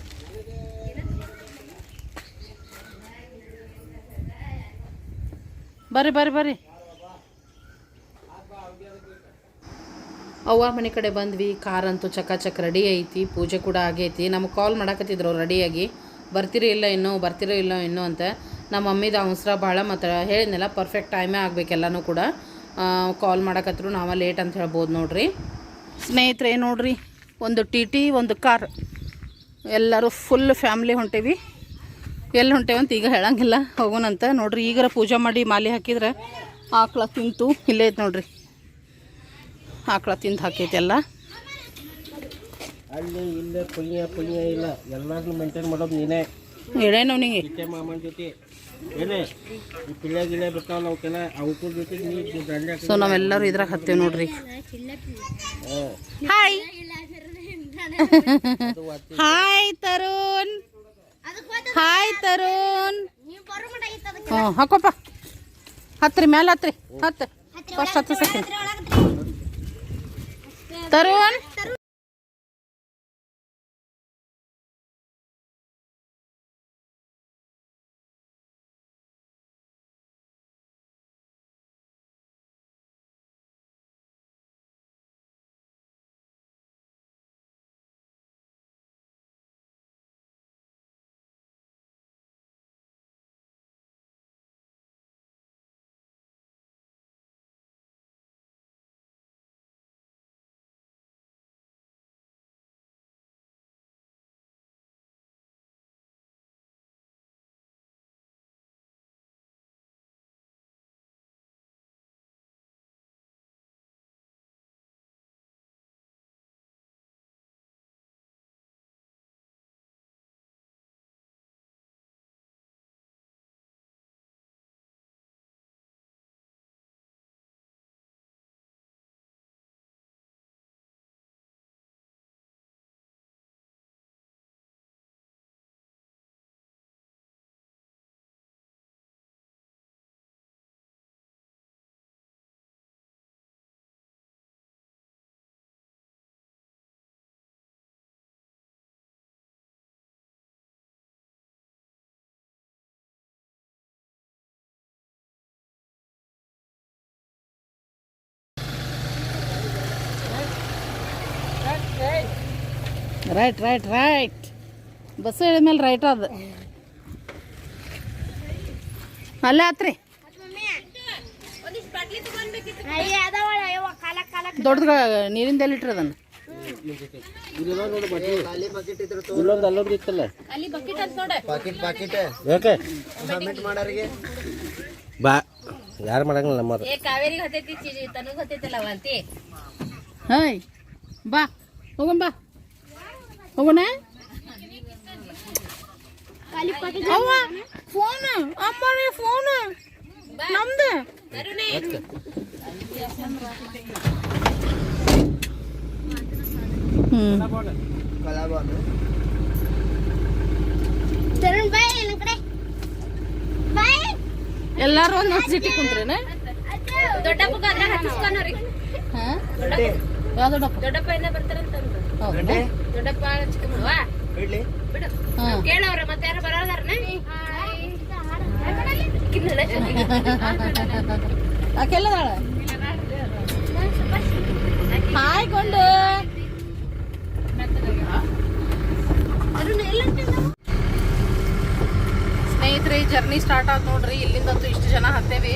ಬರ್ರಿ ಬರ್ರಿ ಬರ್ರಿ. ಅವ್ವ ಮನೆ ಕಡೆ ಬಂದ್ವಿ, ಕಾರ್ ಅಂತೂ ಚಕಾಚಕ್ ರೆಡಿ ಐತಿ, ಪೂಜೆ ಕೂಡ ಆಗೈತಿ. ನಮಗೆ ಕಾಲ್ ಮಾಡಾಕತ್ತಿದ್ರು ಅವ್ರು ರೆಡಿಯಾಗಿ ಬರ್ತಿರೋ ಇಲ್ಲ ಇನ್ನೂ ಬರ್ತಿರೋ ಇಲ್ಲ ಇನ್ನೂ ಅಂತ. ನಮ್ಮ ಮಮ್ಮಿದು ಅವಸರ ಭಾಳ ಮತ್ತು ಹೇಳಿದ್ನಲ್ಲ ಪರ್ಫೆಕ್ಟ್ ಟೈಮೇ ಆಗಬೇಕೆಲ್ಲನೂ ಕೂಡ. ಕಾಲ್ ಮಾಡಕತ್ರು ನಾವ ಲೇಟ್ ಅಂತ ಹೇಳ್ಬೋದು ನೋಡ್ರಿ. ಸ್ನೇಹಿತರೆ ನೋಡ್ರಿ ಒಂದು ಟಿ ಟಿ ಒಂದು ಕಾರ್ ಎಲ್ಲರೂ ಫುಲ್ ಫ್ಯಾಮ್ಲಿ ಹೊಂಟೇವಿ. ಎಲ್ಲಿ ಹೊಂಟೇವಿ ಅಂತ ಈಗ ಹೇಳಂಗಿಲ್ಲ ಹೋಗೋಣಂತ ನೋಡ್ರಿ ಈಗರ ಪೂಜೆ ಮಾಡಿ ಮಾಲೆ ಹಾಕಿದ್ರೆ ಆಕಳ ತಿಂತು ಇಲ್ಲೇ ಐತೆ ನೋಡ್ರಿ. ಆಕಳ ತಿಂದು ಹಾಕೈತಿ ಎಲ್ಲ. ಅಲ್ಲಿ ಇಲ್ಲೇ ಪುಣ್ಯ ಪುಣ್ಯ ಇಲ್ಲ. ಎಲ್ಲಾರ್ನು ಮೇಂಟೈನ್ ಮಾಡೋದು ನೀನೇ. ಹೇಳೇನು ಇಟ್ಟೆ ಮಾಮನ ಜೊತೆ. ಸೊ ನಾವೆಲ್ಲರೂ ಇದ್ರಾಗ ಹತ್ತೇವ್ ನೋಡ್ರಿ. Hi hi Tarun hi Tarun ಹ್ಞೂ ಹಾಕೋಪ್ಪ. ಹತ್ರಿ ಮೇಲೆ ಹತ್ರಿ. ಹತ್ತು. ಫಸ್ಟ್ ಹತ್ತು second Tarun right right right bus ಮೇಲೆ ರೈಟ್ ಅದು ಅಲ್ಲೇ ಆತ್ರಿ. ದೊಡ್ಡದ ನೀರಿಂದ ಅದನ್ನು? ಇಲ್ಲಿಲ್ಲ ನೋಡು. ಬಟ್ಟಿ ಇಲ್ಲೊಂದು ಅಲ್ಲೊಂದು ಇತ್ತಲ್ಲ ಯಾಕೆ ಬಾ. ಯಾರು ಮಾಡಂಗಿಲ್ಲ ನಮ್ಮದು ಹಾಯ್ ಬಾ ಹೋಗೋಣ ಬಾ ಹೋಗೋಣ ಅವ್ವ ಫೋನ್ ಅಮ್ಮನೇ ಫೋನ್. ನಮ್ದು. ಹ್ಮ್. ತರುಣ್ ಬಾಯ್ ನನ್ನ ಕಡೆ. ಬಾಯ್ ಎಲ್ಲಾರು ಒಂದೊಂದು ಸಿಟಿ ಕುಂತ್ರೇನ? ದೊಡ್ಡಪ್ಪ ಅದ್ರಾಗ ಹತ್ತಿಸ್ಕೊನವ್ರಿ ಹಾ? ಯಾವ ದೊಡ್ಡಪ್ಪ. ದೊಡ್ಡಪ್ಪ. ಇಂದ ಬರ್ತಾರಂತಂದು ಹೌದಾ? ದೊಡ್ಡಪ್ಪ ಬಿಡ್ಲಿ ಬಿಡು. ಕೇಳವ್ರ ಮತ್ತೆ ಯಾರು ಬರೋದಾರನ ಆಕೆಲ್ಲದಾಳ ಹಾಯ್ ಕೊಂಡು. ಸ್ನೇಹಿತರೆ ಜರ್ನಿ ಸ್ಟಾರ್ಟ್ ಆಗ್ ನೋಡ್ರಿ ಇಲ್ಲಿಂದಂತೂ ಇಷ್ಟು ಜನ ಹತ್ತೇವಿ.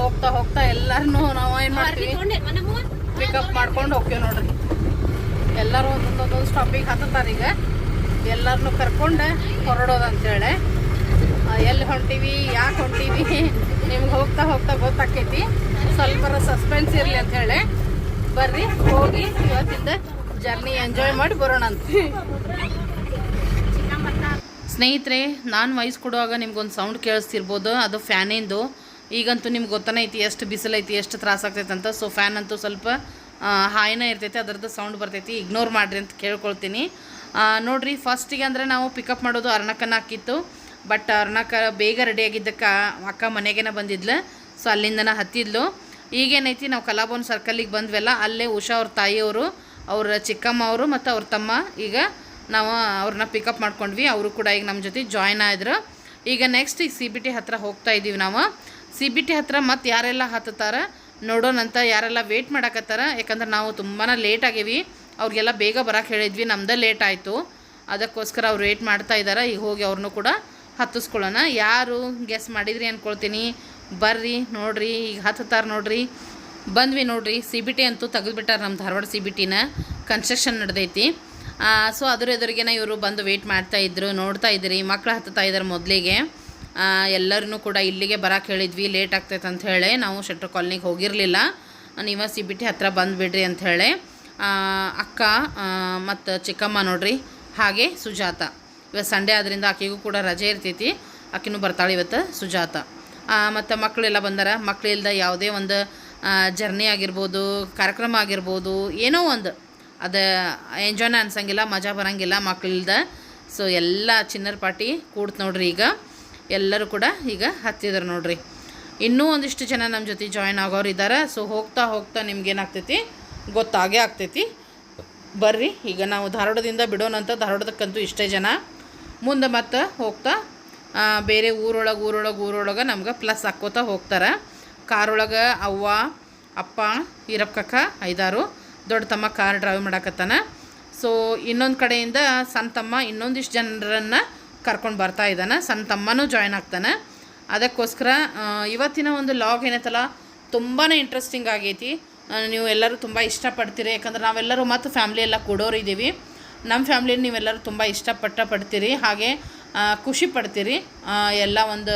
ಹೋಗ್ತಾ ಹೋಗ್ತಾ ಎಲ್ಲಾರನು ನಾವು ಏನ್ ಮಾಡ್ತೀವಿ? ಪಿಕಪ್ ಮಾಡ್ಕೊಂಡು ಹೋಗ್ತೇವೆ ನೋಡ್ರಿ. ಎಲ್ಲರೂ ಒಂದೊಂದೊಂದೊಂದು ಸ್ಟಾಪಿಗೆ ಹತ್ತಾರ ಈಗ. ಎಲ್ಲರನ್ನು ಕರ್ಕೊಂಡು ಹೊರಡೋದು ಅಂತೇಳಿ. ಎಲ್ಲಿ ಹೊಂಟೀವಿ, ಯಾಕೆ ಹೊಂಟೀವಿ, ನಿಮ್ಗೆ ಹೋಗ್ತಾ ಹೋಗ್ತಾ ಗೊತ್ತಾಕೈತಿ. ಸ್ವಲ್ಪ ಸಸ್ಪೆನ್ಸ್ ಇರಲಿ ಅಂತ ಹೇಳಿ ಬರ್ರಿ, ಹೋಗಿ ಇವತ್ತಿಂದ ಜರ್ನಿ ಎಂಜಾಯ್ ಮಾಡಿ ಬರೋಣ ಅಂತ. ಸ್ನೇಹಿತರೆ, ನಾನು ವಯಸ್ಸು ಕೊಡುವಾಗ ನಿಮ್ಗೊಂದು ಸೌಂಡ್ ಕೇಳಿಸ್ತಿರ್ಬೋದು. ಅದು ಫ್ಯಾನಿಂದು ಈಗಂತೂ ನಿಮ್ಗೆ ಗೊತ್ತಾನೈತಿ, ಎಷ್ಟು ಬಿಸಿಲೈತಿ, ಎಷ್ಟು ತ್ರಾಸ ಆಗ್ತೈತೆ ಅಂತ ಸೊ ಫ್ಯಾನ್ ಅಂತೂ ಸ್ವಲ್ಪ ಹಾಯ್ನ ಇರ್ತೈತಿ, ಅದರದ್ದು ಸೌಂಡ್ ಬರ್ತೈತಿ ಇಗ್ನೋರ್ ಮಾಡಿರಿ ಅಂತ ಕೇಳ್ಕೊಳ್ತೀನಿ. ನೋಡಿರಿ ಫಸ್ಟಿಗೆ ಅಂದರೆ ನಾವು ಪಿಕಪ್ ಮಾಡೋದು ಅರ್ಣಕನ ಹಾಕಿತ್ತು. ಬಟ್ ಅರ್ಣಕ ಬೇಗ ರೆಡಿಯಾಗಿದ್ದಕ್ಕೆ ಅಕ್ಕ ಮನೆಗೇನ ಬಂದಿದ್ಲು. ಸೊ ಅಲ್ಲಿಂದನ ಹತ್ತಿದ್ಲು. ಈಗೇನೈತಿ, ನಾವು ಕಲಾಭವನ್ ಸರ್ಕಲ್ಲಿಗೆ ಬಂದ್ವಲ್ಲ, ಅಲ್ಲೇ ಉಷಾ ಅವ್ರ ತಾಯಿಯವರು, ಅವ್ರ ಚಿಕ್ಕಮ್ಮ ಅವರು ಮತ್ತು ಅವ್ರ ತಮ್ಮ, ಈಗ ನಾವು ಅವ್ರನ್ನ ಪಿಕಪ್ ಮಾಡ್ಕೊಂಡ್ವಿ. ಅವರು ಕೂಡ ಈಗ ನಮ್ಮ ಜೊತೆ ಜಾಯ್ನ್ ಆದರು. ಈಗ ನೆಕ್ಸ್ಟ್ ಈಗ ಸಿ ಬಿ ಟಿ ಹತ್ರ ಹೋಗ್ತಾ ಇದ್ದೀವಿ ನಾವು. ಸಿ ಬಿ ಟಿ ಹತ್ರ ಮತ್ತು ಯಾರೆಲ್ಲ ಹತ್ತುತ್ತಾರ? ನೋಡೋಣಂತ ಯಾರೆಲ್ಲ ವೇಟ್ ಮಾಡಕತ್ತಾರ? ಯಾಕಂದ್ರೆ ನಾವು ತುಂಬಾ ಲೇಟ್ ಆಗಿವಿ. ಅವ್ರಿಗೆಲ್ಲ ಬೇಗ ಬರಕ್ಕೆ ಹೇಳಿದ್ವಿ. ನಮ್ದೇ ಲೇಟ್ ಆಯಿತು. ಅದಕ್ಕೋಸ್ಕರ ಅವ್ರು ವೇಟ್ ಮಾಡ್ತಾ ಇದ್ದಾರೆ ಈಗ ಹೋಗಿ ಅವ್ರನ್ನೂ ಕೂಡ ಹತ್ತಿಸ್ಕೊಳ್ಳೋಣ. ಯಾರು ಗೆಸ್ ಮಾಡಿದ್ರಿ ಅಂದ್ಕೊಳ್ತೀನಿ ಬರ್ರಿ, ನೋಡ್ರಿ. ಈಗ ಹತ್ತುತ್ತಾರೆ ನೋಡ್ರಿ. ಬಂದ್ವಿ ನೋಡ್ರಿ. ಸಿ ಬಿ ಟಿ ಅಂತೂ ತೆಗೆದುಬಿಟ್ಟಾರ ನಮ್ಮ ಧಾರವಾಡ ಸಿ ಬಿ ಟಿನ ಕನ್ಸ್ಟ್ರಕ್ಷನ್ ನಡೆದೈತಿ. ಸೊ ಅದ್ರ ಎದುರಿಗೆ ಇವರು ಬಂದು ವೆಯ್ಟ್ ಮಾಡ್ತಾ ಇದ್ರು. ನೋಡ್ತಾ ಇದ್ರಿ. ಮಕ್ಕಳು ಹತ್ತುತ್ತಾ ಇದ್ದಾರೆ ಮೊದಲಿಗೆ. ಎಲ್ಲರನ್ನೂ ಕೂಡ ಇಲ್ಲಿಗೆ ಬರಕ್ಕೆ ಹೇಳಿದ್ವಿ ಲೇಟ್ ಆಗ್ತೈತೆ ಅಂತ ಹೇಳಿ. ನಾವು ಶೆಟ್ರ್ ಕಾಲನಿಗೆ ಹೋಗಿರಲಿಲ್ಲ. ನೀವು ಸಿ ಬಿ ಟಿ ಹತ್ರ ಬಂದುಬಿಡ್ರಿ ಅಂಥೇಳಿ ಅಕ್ಕ ಮತ್ತು ಚಿಕ್ಕಮ್ಮ ನೋಡ್ರಿ, ಹಾಗೆ ಸುಜಾತ. ಇವತ್ತು ಸಂಡೇ ಆದ್ದರಿಂದ ಆಕೆಗೂ ಕೂಡ ರಜೆ ಇರ್ತೈತಿ. ಆಕೆನೂ ಬರ್ತಾಳೆ ಇವತ್ತು ಸುಜಾತ. ಮತ್ತು ಮಕ್ಕಳೆಲ್ಲ ಬಂದಾರ? ಮಕ್ಕಳಿಲ್ಲದ ಯಾವುದೇ ಒಂದು ಜರ್ನಿ ಆಗಿರ್ಬೋದು, ಕಾರ್ಯಕ್ರಮ ಆಗಿರ್ಬೋದು, ಏನೋ ಒಂದು. ಅದು ಎಂಜಾಯ್ನ ಅನ್ಸಂಗಿಲ್ಲ, ಮಜಾ ಬರೋಂಗಿಲ್ಲ ಮಕ್ಕಳಿಲ್ದ ಸೊ ಎಲ್ಲ ಚಿನ್ನರ್ ಪಾರ್ಟಿ ಕೂಡ್ತು ನೋಡ್ರಿ ಈಗ. ಎಲ್ಲರೂ ಕೂಡ ಈಗ ಹತ್ತಿದ್ರು ನೋಡ್ರಿ. ಇನ್ನೂ ಒಂದಿಷ್ಟು ಜನ ನಮ್ಮ ಜೊತೆ ಜಾಯ್ನ್ ಆಗೋರು ಇದ್ದಾರೆ ಸೊ ಹೋಗ್ತಾ ಹೋಗ್ತಾ ನಿಮ್ಗೇನಾಗ್ತೈತಿ ಗೊತ್ತಾಗೇ ಆಗ್ತೈತಿ. ಬರ್ರಿ, ಈಗ ನಾವು ಧಾರವಾಡದಿಂದ ಬಿಡೋಣಂತ ಧಾರವಾಡದಕ್ಕಂತೂ ಇಷ್ಟೇ ಜನ. ಮುಂದೆ ಮತ್ತೆ ಹೋಗ್ತಾ ಬೇರೆ ಊರೊಳಗೆ ಊರೊಳಗೆ ಊರೊಳಗೆ ನಮ್ಗೆ ಪ್ಲಸ್ ಹಾಕ್ಕೋತಾ ಹೋಗ್ತಾರೆ. ಕಾರೊಳಗೆ ಅವ್ವ, ಅಪ್ಪ, ಈರಪ್ಪ ಐದಾರು. ದೊಡ್ಡ ತಮ್ಮ ಕಾರ್ ಡ್ರೈವ್ ಮಾಡಕತ್ತಾನ. ಸೊ ಇನ್ನೊಂದು ಕಡೆಯಿಂದ ಸಣ್ಣ ತಮ್ಮ ಇನ್ನೊಂದಿಷ್ಟು ಜನರನ್ನು ಕರ್ಕೊಂಡು ಬರ್ತಾ ಇದ್ದಾನೆ. ಸಣ್ಣ ತಮ್ಮನೂ ಜಾಯ್ನ್ ಆಗ್ತಾನೆ. ಅದಕ್ಕೋಸ್ಕರ ಇವತ್ತಿನ ಒಂದು ಲಾಗ್ ಏನೈತಲ್ಲ ತುಂಬಾ ಇಂಟ್ರೆಸ್ಟಿಂಗ್ ಆಗೈತಿ. ನೀವು ಎಲ್ಲರೂ ತುಂಬ ಇಷ್ಟಪಡ್ತೀರಿ. ಯಾಕಂದ್ರೆ ನಾವೆಲ್ಲರೂ ಮತ್ತು ಫ್ಯಾಮ್ಲಿ ಎಲ್ಲ ಕೊಡೋರು ಇದ್ದೀವಿ. ನಮ್ಮ ಫ್ಯಾಮ್ಲಿನ ನೀವೆಲ್ಲರೂ ತುಂಬ ಇಷ್ಟಪಟ್ಟ ಪಡ್ತೀರಿ. ಹಾಗೆ ಖುಷಿ ಪಡ್ತೀರಿ. ಎಲ್ಲ ಒಂದು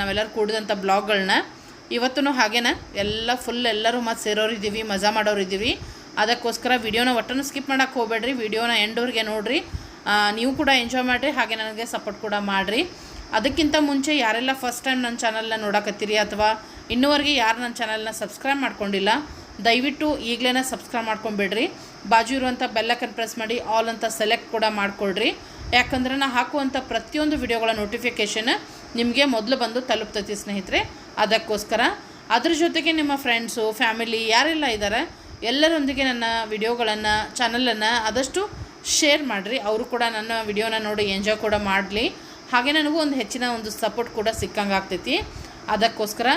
ನಾವೆಲ್ಲರೂ ಕೂಡಿದಂಥ ಬ್ಲಾಗ್ಗಳನ್ನ ಇವತ್ತೂ ಹಾಗೇನ, ಎಲ್ಲ ಫುಲ್ ಎಲ್ಲರೂ ಮತ್ತು ಸೇರೋರು ಇದ್ದೀವಿ, ಮಜಾ ಮಾಡೋರು ಇದ್ದೀವಿ. ಅದಕ್ಕೋಸ್ಕರ ವೀಡಿಯೋನ ಒಟ್ಟನ್ನು ಸ್ಕಿಪ್ ಮಾಡೋಕ್ಕೆ ಹೋಗ್ಬೇಡ್ರಿ. ವಿಡಿಯೋನ ಎಂಡವ್ರಿಗೆ ನೋಡಿರಿ. ನೀವು ಕೂಡ ಎಂಜಾಯ್ ಮಾಡಿರಿ, ಹಾಗೆ ನನಗೆ ಸಪೋರ್ಟ್ ಕೂಡ ಮಾಡಿರಿ. ಅದಕ್ಕಿಂತ ಮುಂಚೆ ಯಾರೆಲ್ಲ ಫಸ್ಟ್ ಟೈಮ್ ನನ್ನ ಚಾನಲ್ನ ನೋಡಕತ್ತೀರಿ ಅಥವಾ ಇನ್ನೂವರೆಗೆ ಯಾರು ನನ್ನ ಚಾನಲ್ನ ಸಬ್ಸ್ಕ್ರೈಬ್ ಮಾಡ್ಕೊಂಡಿಲ್ಲ, ದಯವಿಟ್ಟು ಈಗಲೇ ಸಬ್ಸ್ಕ್ರೈಬ್ ಮಾಡ್ಕೊಂಬಿಡ್ರಿ ಬಾಜು ಇರುವಂಥ ಬೆಲ್ಲಕ್ಕನ್ನು ಪ್ರೆಸ್ ಮಾಡಿ ಆಲ್ ಅಂತ ಸೆಲೆಕ್ಟ್ ಕೂಡ ಮಾಡ್ಕೊಳ್ರಿ ಯಾಕಂದ್ರೆ ನಾ ಹಾಕುವಂಥ ಪ್ರತಿಯೊಂದು ವಿಡಿಯೋಗಳ ನೋಟಿಫಿಕೇಷನ್ ನಿಮಗೆ ಮೊದಲು ಬಂದು ತಲುಪ್ತೈತಿ ಸ್ನೇಹಿತರೆ, ಅದಕ್ಕೋಸ್ಕರ. ಅದ್ರ ಜೊತೆಗೆ ನಿಮ್ಮ ಫ್ರೆಂಡ್ಸು ಫ್ಯಾಮಿಲಿ ಯಾರೆಲ್ಲ ಇದ್ದಾರೆ ಎಲ್ಲರೊಂದಿಗೆ ನನ್ನ ವಿಡಿಯೋಗಳನ್ನು ಚಾನಲನ್ನು ಆದಷ್ಟು ಶೇರ್ ಮಾಡಿರಿ. ಅವರು ಕೂಡ ನನ್ನ ವಿಡಿಯೋನ ನೋಡಿ ಎಂಜಾಯ್ ಕೂಡ ಮಾಡಲಿ. ಹಾಗೆ ನನಗೂ ಒಂದು ಹೆಚ್ಚಿನ ಒಂದು ಸಪೋರ್ಟ್ ಕೂಡ ಸಿಕ್ಕಂಗೆ ಆಗ್ತೈತಿ. ಅದಕ್ಕೋಸ್ಕರ